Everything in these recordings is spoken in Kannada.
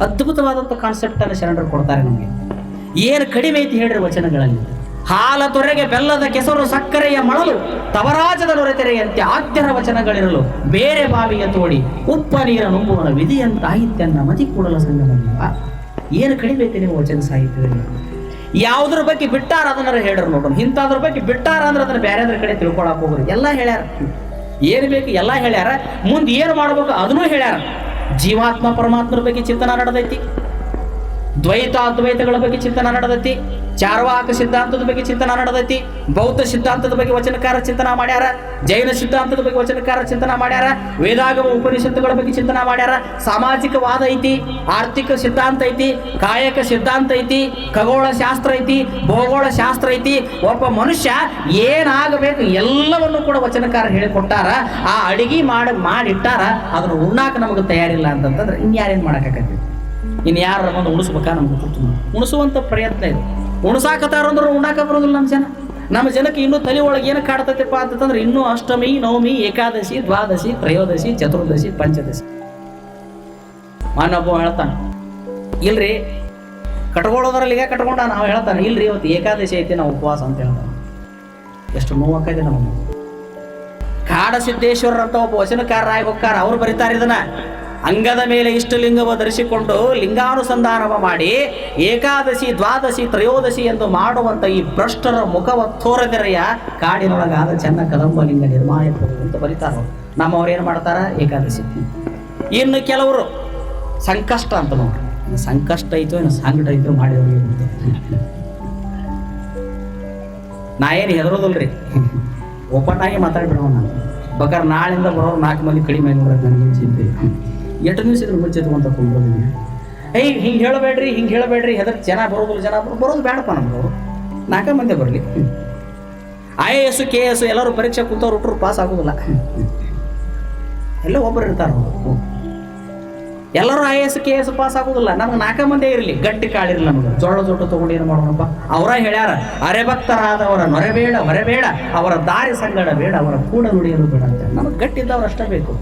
ಅದ್ಭುತವಾದಂಥ ಕಾನ್ಸೆಪ್ಟ್ ಅನ್ನು ಶರಣರು ಕೊಡ್ತಾರೆ ನಮಗೆ. ಏನು ಕಡಿಮೆ ಐತಿ ಹೇಳ್ರಿ ವಚನಗಳಲ್ಲಿ. ಹಾಲ ತೊರೆಗೆ ಬೆಲ್ಲದ ಕೆಸರು ಸಕ್ಕರೆಯ ಮಳಲು, ತವರಾಜದ ನೊರೆತೆರೆಯಂತೆ ಆದ್ಯರ ವಚನಗಳಿರಲು, ಬೇರೆ ಬಾವಿಗೆ ತೋಡಿ, ಉಪ್ಪ ನೀರ ನುಂಬುವನ ವಿಧಿಯಂತಾಯಿತ್ಯನ್ನ ಮತಿ ಕೂಡಲ ಸಂಗಮ ಏನು ಕಡಿಮೆ ಐತಿ ನೀವು ವಚನ ಸಾಹಿತ್ಯದಲ್ಲಿ? ಯಾವುದ್ರ ಬಗ್ಗೆ ಬಿಟ್ಟಾರ ಅದನ್ನ ಹೇಳ್ರು ನೋಡೋಣ ಇಂಥದ್ರ ಬಗ್ಗೆ ಬಿಟ್ಟಾರ ಅಂದ್ರೆ ಅದನ್ನ ಬೇರೆದ್ರ ಕಡೆ ತಿಳ್ಕೊಳಕ್ ಹೋಗ್ರಿ. ಎಲ್ಲ ಹೇಳ್ಯಾರ. ಏನು ಬೇಕು ಎಲ್ಲ ಹೇಳ್ಯಾರ. ಮುಂದೆ ಏನು ಮಾಡ್ಬೇಕು ಅದನ್ನೂ ಹೇಳ್ಯಾರ. ಜೀವಾತ್ಮ ಪರಮಾತ್ಮರ ಬಗ್ಗೆ ಚಿಂತನ ನಡೆದೈತಿ. ದ್ವೈತ ಅದ್ವೈತಗಳ ಬಗ್ಗೆ ಚಿಂತನ ನಡೆದೈತಿ, ಚಾರ್ವಾಕ ಸಿದ್ಧಾಂತದ ಬಗ್ಗೆ ಚಿಂತನ ನಡೆದೈತಿ, ಬೌದ್ಧ ಸಿದ್ಧಾಂತದ ಬಗ್ಗೆ ವಚನಕಾರ ಚಿಂತನ ಮಾಡ್ಯಾರ, ಜೈನ ಸಿದ್ಧಾಂತದ ಬಗ್ಗೆ ವಚನಕಾರ ಚಿಂತನ ಮಾಡ್ಯಾರ, ವೇದಾಗಮ ಉಪನಿಷತ್ತುಗಳ ಬಗ್ಗೆ ಚಿಂತನ ಮಾಡ್ಯಾರ, ಸಾಮಾಜಿಕವಾದ ಐತಿ, ಆರ್ಥಿಕ ಸಿದ್ಧಾಂತ ಐತಿ, ಕಾಯಕ ಸಿದ್ಧಾಂತ ಐತಿ, ಖಗೋಳ ಶಾಸ್ತ್ರ ಐತಿ, ಭೂಗೋಳ ಶಾಸ್ತ್ರ ಐತಿ, ಒಬ್ಬ ಮನುಷ್ಯ ಏನಾಗಬೇಕು ಎಲ್ಲವನ್ನು ಕೂಡ ವಚನಕಾರ ಹೇಳಿಕೊಟ್ಟಾರ, ಆ ಅಡಿಗೆ ಮಾಡಿ ಮಾಡಿಟ್ಟಾರ, ಅದನ್ನು ಉಣ್ಣಾಕ ನಮಗೆ ತಯಾರಿಲ್ಲ ಅಂತಂತಂದ್ರೆ ಇನ್ಯಾರೇನು ಮಾಡೋಕ್ಕಾಗತ್ತೆ ಇನ್ನು ಯಾರ ಬಂದು ಉಣಿಸ್ಬೇಕಾ ನಮ್ಗೆ ಗೊತ್ತು ಉಣಿಸುವಂಥ ಪ್ರಯತ್ನ ಇದೆ. ಉಣಸಾಕತ್ತಾರ ಅಂದ್ರೆ ಉಣ್ಣಾಕ ಬರೋದಿಲ್ಲ ನಮ್ಮ ಜನ. ನಮ್ಮ ಜನಕ್ಕೆ ಇನ್ನೂ ತಲೆ ಒಳಗೆ ಏನು ಕಾಡ್ತೈತಪ್ಪ ಅಂತಂದ್ರೆ ಇನ್ನೂ ಅಷ್ಟಮಿ, ನವಮಿ, ಏಕಾದಶಿ, ದ್ವಾದಶಿ, ತ್ರಯೋದಶಿ, ಚತುರ್ದಶಿ, ಪಂಚದಶಿ. ಮಾನೊಬ್ಬ ಹೇಳ್ತಾನೆ, ಇಲ್ರಿ, ಕಟ್ಕೊಳ್ಳೋದ್ರಲ್ಲಿ ಈಗ ಕಟ್ಕೊಂಡ ನಾವು ಹೇಳ್ತಾನೆ, ಇಲ್ರಿ ಇವತ್ತು ಏಕಾದಶಿ ಐತಿ ನಾವು ಉಪವಾಸ ಅಂತ ಹೇಳ್ತಾನೆ. ಎಷ್ಟು ನೋವಾಕೈತೆ ನಮಗೆ. ಕಾಡ ಸಿದ್ದೇಶ್ವರರಂತ ಒಬ್ಬ ವಚನಕಾರರಾಗಿ ಹೋಗ್ತಾರ ಅವ್ರು ಬರೀತಾರೆ ಇದನ್ನ. ಅಂಗದ ಮೇಲೆ ಇಷ್ಟಲಿಂಗವ ಧರಿಸಿಕೊಂಡು ಲಿಂಗಾನುಸಂಧಾನವ ಮಾಡಿ ಏಕಾದಶಿ, ದ್ವಾದಶಿ, ತ್ರಯೋದಶಿ ಎಂದು ಮಾಡುವಂತ ಈ ಭ್ರಷ್ಟರ ಮುಖವ ತೋರದೆರೆಯ ಕಾಡಿನೊಳಗಾದ ಚೆನ್ನ ಕದಂಬಲಿಂಗ ನಿರ್ಮಾಣ ಅಂತ ಬರೀತಾರ. ನಮ್ಮವ್ರು ಏನು ಮಾಡ್ತಾರ? ಏಕಾದಶಿ. ಇನ್ನು ಕೆಲವರು ಸಂಕಷ್ಟ ಅಂತ ನೋಡ್ರಿ. ಸಂಕಷ್ಟ ಐತೋ ಏನು ಸಂಕಟ ಐತೋ ಮಾಡಿದವ್ರಿಗೆ. ನಾ ಏನು ಹೆದರೋದಲ್ರಿ. ಓಪನ್ ಮಾತಾಡ್ಬಿಡೋಣ ಬಕರ್ ನಾಳಿಂದ ಬರೋರು ನಾಲ್ಕು ಮಂದಿ ಕಡಿಮೆ ನನಗೇನು ಚಿಂತೆ ಎಷ್ಟು ನಿಮಿಷ ಇದ್ರ ಮುಂಚೆ ತಗೊಂತ ಕುಂಡ್ರೋದಿಲ್ಲ ಏಯ್, ಹಿಂಗೆ ಹೇಳಬೇಡ್ರಿ ಹಿಂಗೆ ಹೇಳಬೇಡ್ರಿ, ಹೆದರ್ ಜನ ಬರೋದಿಲ್ಲ, ಜನ ಬರೋ- ಬರೋದು ಬೇಡಪ್ಪ ನಮ್ಗೆ ನಾಲ್ಕೇ ಮಂದಿ ಬರಲಿ. I A S, K S ಎಲ್ಲರೂ ಪರೀಕ್ಷೆ ಕೂತವ್ರು ಹುಟ್ಟರು ಪಾಸ್ ಆಗೋದಿಲ್ಲ. ಎಲ್ಲ ಒಬ್ಬರು ಇರ್ತಾರೆ. ಎಲ್ಲರೂ I S, K S pass ಆಗೋದಿಲ್ಲ. ನಮ್ಗೆ ನಾಲ್ಕ ಮಂದಿ ಇರಲಿ. ಗಟ್ಟಿ ಕಾಳಿರಲಿ ನಮ್ಗೆ. ಜೋಳ ದೊಡ್ಡ ತಗೊಂಡು ಏನು ಮಾಡೋಣಪ್ಪ? ಅವರ ಹೇಳ್ಯಾರ ಅರೆಭಕ್ತರಾದವರ ನೊರೆಬೇಡ ಹೊರಬೇಡ ಅವರ ದಾರಿ ಸಂಗಡ ಬೇಡ. ಅವರ ಕೂಡ ನುಡಿಯಲು ಬೇಡ ಅಂತ. ನಮಗೆ ಗಟ್ಟಿದ್ದವ್ರು ಅಷ್ಟೇ ಬೇಕು.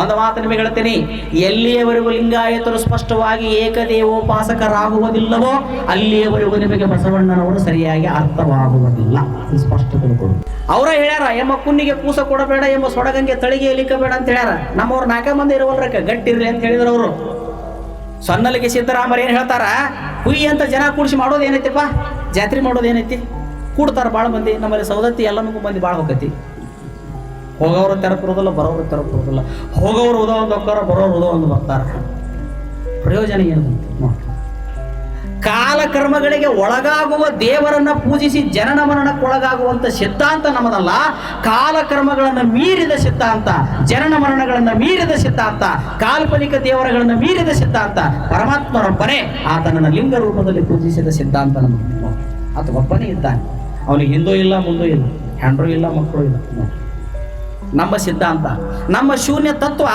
ಒಂದು ಮಾತು ನಿಮಗೆ ಹೇಳ್ತೀನಿ ಎಲ್ಲಿಯವರೆಗೂ ಲಿಂಗಾಯತರು ಸ್ಪಷ್ಟವಾಗಿ ಏಕದೇವೋಪಾಸಕರಾಗುವುದಿಲ್ಲವೋ, ಅಲ್ಲಿಯವರೆಗೂ ನಿಮಗೆ ಬಸವಣ್ಣನವರು ಸರಿಯಾಗಿ ಅರ್ಥವಾಗುವುದಿಲ್ಲ. ಸ್ಪಷ್ಟ ತಿಳ್ಕೊಳ್ಳಿ. ಅವರ ಹೇಳ್ಯಾರ, ಎಮ್ಮ ಕುನ್ನಿಗೆ ಕೂಸ ಕೊಡಬೇಡ ಎಂಬ ಸೊಡಗಂಗೆ ತಳಿಗೆ ಎಲಿಕಬೇಡ ಅಂತ ಹೇಳ್ಯಾರ. ನಮ್ಮವ್ರು ನಾಕ ಮಂದಿ ಇರುವಲ್ರಕ್ಕ, ಗಟ್ಟಿರ್ಲಿ ಅಂತ ಹೇಳಿದ್ರು ಅವರು. ಸೊನ್ನಲಿಗೆ ಸಿದ್ದರಾಮರು ಏನು ಹೇಳ್ತಾರ, ಹುಯಿ ಅಂತ ಜನ ಕೂಡಿಸಿ ಮಾಡೋದು ಏನೈತಿಪ್ಪ? ಜಾತ್ರೆ ಮಾಡೋದು ಏನೈತಿ? ಕೂಡ್ತಾರ ಭಾಳ ಮಂದಿ, ನಮ್ಮಲ್ಲಿ ಸೌದತ್ತಿ ಎಲ್ಲನಕ್ಕೂ ಮಂದಿ ಭಾಳ ಹೋಗತಿ ಹೋಗೋರು ತೆರಪಿರೋದಿಲ್ಲ ಬರೋರು ತೆರಪಿರೋದಿಲ್ಲ ಹೋಗೋರು ಉದೋ ಒಂದು ಹೋಗ್ತಾರ ಬರೋರು ಉದೋ ಒಂದು ಬರ್ತಾರ. ಪ್ರಯೋಜನ ಏನು ಕಾಲಕರ್ಮಗಳಿಗೆ ಒಳಗಾಗುವ ದೇವರನ್ನ ಪೂಜಿಸಿ ಜನನ ಮರಣಕ್ಕೊಳಗಾಗುವಂಥ ಸಿದ್ಧಾಂತ ನಮ್ಮದಲ್ಲ. ಕಾಲಕರ್ಮಗಳನ್ನು ಮೀರಿದ ಸಿದ್ಧಾಂತ, ಜನನ ಮರಣಗಳನ್ನು ಮೀರಿದ ಸಿದ್ಧಾಂತ, ಕಾಲ್ಪನಿಕ ದೇವರಗಳನ್ನು ಮೀರಿದ ಸಿದ್ಧಾಂತ ಪರಮಾತ್ಮರೊಬ್ಬನೇ ಆತನನ್ನ ಲಿಂಗ ರೂಪದಲ್ಲಿ ಪೂಜಿಸಿದ ಸಿದ್ಧಾಂತ ನಮ್ಮ ಆತ ಒಬ್ಬನೇ ಇದ್ದಾನೆ. ಅವನಿಗೆ ಹಿಂದೂ ಇಲ್ಲ, ಮುಂದೂ ಇಲ್ಲ, ಹೆಂಡ್ರು ಇಲ್ಲ, ಮಕ್ಕಳು ಇಲ್ಲ. ನಮ್ಮ ಸಿದ್ಧಾಂತ, ನಮ್ಮ ಶೂನ್ಯ ತತ್ವ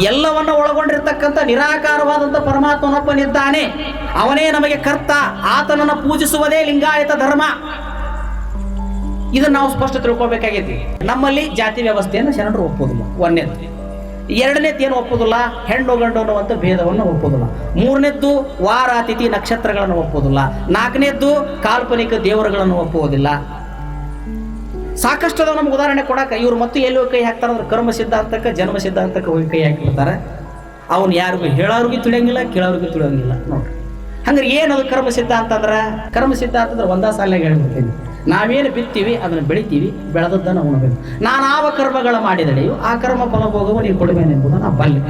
ಎಲ್ಲವನ್ನ ಒಳಗೊಂಡಿರ್ತಕ್ಕಂಥ ನಿರಾಕಾರವಾದಂಥ ಪರಮಾತ್ಮನೊಬ್ಬನಿದ್ದಾನೆ. ಅವನೇ ನಮಗೆ ಕರ್ತ, ಆತನನ್ನು ಪೂಜಿಸುವುದೇ ಲಿಂಗಾಯತ ಧರ್ಮ. ಇದನ್ನು ನಾವು ಸ್ಪಷ್ಟ ತಿಳ್ಕೊಬೇಕಾಗೈತಿ ನಮ್ಮಲ್ಲಿ ಜಾತಿ ವ್ಯವಸ್ಥೆಯನ್ನು ಶರಣರು ಒಪ್ಪೋದಿಲ್ಲ. ಒಂದನೇದು ಎರಡನೇದು ಏನು ಒಪ್ಪೋದಿಲ್ಲ? ಹೆಣ್ಣು, ಗಂಡು ಅನ್ನುವಂಥ ಭೇದವನ್ನು ಒಪ್ಪೋದಿಲ್ಲ. ಮೂರನೇದ್ದು ವಾರ ಅತಿಥಿ ನಕ್ಷತ್ರಗಳನ್ನು ಒಪ್ಪೋದಿಲ್ಲ. ನಾಲ್ಕನೇದ್ದು ಕಾಲ್ಪನಿಕ ದೇವರುಗಳನ್ನು ಒಪ್ಪುವುದಿಲ್ಲ. ಸಾಕಷ್ಟು ಅದಾವ ನಮ್ಗೆ ಉದಾಹರಣೆ ಕೊಡಕ ಇವ್ರು ಮತ್ತೆ ಎಲ್ಲಿ ಕೈ ಹಾಕ್ತಾರ ಅಂದ್ರೆ ಕರ್ಮ ಸಿದ್ಧಾಂತಕ್ಕೆ, ಜನ್ಮ ಸಿದ್ಧಾಂತಕ್ಕೆ ಹೋಗಿ ಕೈ ಹಾಕಿರ್ತಾರೆ ಅವನು ಯಾರಿಗೂ ಹೇಳೋರಿಗೂ ತಿಳಿಯಂಗಿಲ್ಲ, ಕೇಳೋರಿಗೂ ತಿಳಿಯಂಗಿಲ್ಲ. ನೋಡ್ರಿ. ಹಂಗಾರೆ ಏನದು ಕರ್ಮ ಸಿದ್ಧಾಂತ ಅಂದ್ರೆ? ಕರ್ಮ ಸಿದ್ಧಾಂತ ಅಂದ್ರೆ ಒಂದೇ ಸಾಲಿನಾಗ ಹೇಳ್ಬಿಡ್ತೀನಿ. ನಾವೇನು ಬಿತ್ತೀವಿ, ಅದನ್ನು ಬೆಳಿತೀವಿ, ಬೆಳೆದದ್ದನ್ನು ಉಣಬೇಕು. ನಾನಾವ ಕರ್ಮಗಳ ಮಾಡಿದಳೆಯು ಆ ಕರ್ಮ ಫಲ ಭೋಗವು ನೀವು ಎಂಬುದನ್ನು ನಾ ಬಲ್ಲಿ.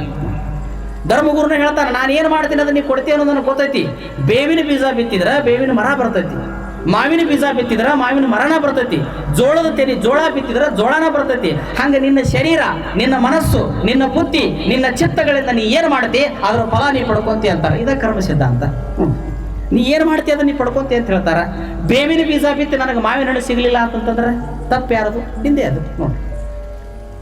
ಧರ್ಮಗುರುನ ಹೇಳ್ತಾನೆ ನಾನು ಏನು ಮಾಡ್ತೀನಿ ಅದನ್ನ ನೀವು ಕೊಡ್ತೀನಿ ಅನ್ನೋದನ್ನು ಗೊತ್ತೈತಿ. ಬೇವಿನ ಬೀಜ ಬಿತ್ತಿದ್ರೆ ಬೇವಿನ ಮರ ಬರ್ತೈತಿ. ಮಾವಿನ ಬೀಜ ಬಿತ್ತಿದ್ರೆ ಮಾವಿನ ಮರಣ ಬರ್ತೈತಿ. ಜೋಳದ ತೆನಿ ಜೋಳ ಬಿತ್ತಿದ್ರೆ ಜೋಳನ ಬರ್ತೈತಿ. ಹಂಗೆ ನಿನ್ನ ಶರೀರ, ನಿನ್ನ ಮನಸ್ಸು, ನಿನ್ನ ಬುದ್ಧಿ, ನಿನ್ನ ಚಿತ್ತಗಳಿಂದ ನೀ ಏನು ಮಾಡ್ತಿ? ಅದರ ಫಲ ನೀ ಪಡ್ಕೊಂತಿ ಅಂತಾರೆ. ಇದ ಕರ್ಮ ಸಿದ್ಧಾಂತ. ನೀ ಏನು ಮಾಡ್ತಿ ಅದನ್ನ ನೀ ಪಡ್ಕೊಂತಿ ಅಂತ ಹೇಳ್ತಾರ. ಬೇವಿನ ಬೀಜ ಬಿತ್ತಿ ನನಗೆ ಮಾವಿನ ಹಣ್ಣು ಸಿಗಲಿಲ್ಲ ಅಂತಂತಂದ್ರೆ ತಪ್ಪು ಯಾರದು? ಹಿಂದೆ ಅದು. ನೋಡಿ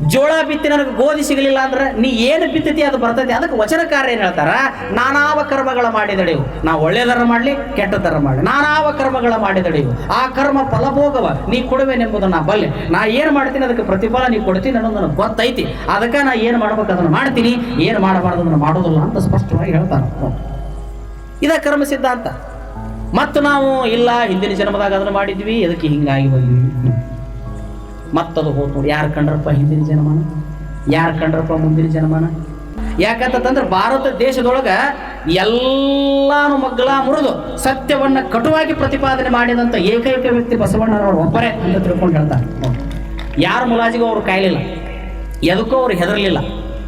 ಜೋಳ ಬಿತ್ತಿ ನನಗೆ ಗೋಧಿ ಸಿಗಲಿಲ್ಲ ಅಂದ್ರೆ ನೀ ಏನು ಬಿತ್ತತಿ ಅದು ಬರ್ತೈತಿ? ಅದಕ್ಕೆ ವಚನಕಾರ ಏನು ಹೇಳ್ತಾರ? ನಾನಾವ ಕರ್ಮಗಳ ಮಾಡಿದಡೆಯು. ನಾ ಒಳ್ಳೆಯದರ ಮಾಡಲಿ, ಕೆಟ್ಟದರ ಮಾಡಲಿ. ನಾನಾವ ಕರ್ಮಗಳ ಮಾಡಿದಡೆಯು. ಆ ಕರ್ಮ ಫಲಭೋಗವ. ನೀ ಕೊಡುವೆನೆಂಬುದು ನಾ ಬಲ್ಲೆ. ನಾ ಏನು ಮಾಡ್ತೀನಿ ಅದಕ್ಕೆ ಪ್ರತಿಫಲ ನೀ ಕೊಡ್ತೀನಿ ಅನ್ನೋದು ನನಗೆ ಗೊತ್ತೈತಿ. ಅದಕ್ಕೆ ನಾ ಏನು ಮಾಡ್ಬೇಕು ಅದನ್ನು ಮಾಡ್ತೀನಿ. ಏನು ಮಾಡಬಾರ್ದು ಅದನ್ನು ಮಾಡೋದಿಲ್ಲ ಅಂತ ಸ್ಪಷ್ಟವಾಗಿ ಹೇಳ್ತಾರೆ. ಇದ ಕರ್ಮ ಸಿದ್ಧಾಂತ. ಮತ್ತು ನಾವು ಇಲ್ಲ, ಹಿಂದಿನ ಜನ್ಮದಾಗ ಅದನ್ನು ಮಾಡಿದ್ವಿ, ಅದಕ್ಕೆ ಹಿಂಗಾಗಿ ಬಂದ್ವಿ ಮತ್ತದು ಹೋದ್ ನೋಡಿ. ಯಾರು ಕಂಡ್ರಪ್ಪ ಹಿಂದಿನ ಜನಮಾನ? ಯಾರು ಕಂಡ್ರಪ್ಪ ಮುಂದಿನ ಜನಮಾನ? ಯಾಕಂತಂದ್ರೆ ಭಾರತ ದೇಶದೊಳಗ ಎಲ್ಲಾನು ಮಗ್ಗಲ ಮುರಿದು ಸತ್ಯವನ್ನ ಕಟುವಾಗಿ ಪ್ರತಿಪಾದನೆ ಮಾಡಿದಂತ ಏಕೈಕ ವ್ಯಕ್ತಿ ಬಸವಣ್ಣನವರು ಒಬ್ಬರೇ ಅಂತ ತಿಳ್ಕೊಂಡು ಹೇಳ್ತಾರೆ. ಯಾರು ಮುಲಾಜಿಗೂ ಅವ್ರು ಕಾಯಲಿಲ್ಲ. ಎದಕ್ಕೂ ಅವ್ರು ಹೆದರಲಿಲ್ಲ.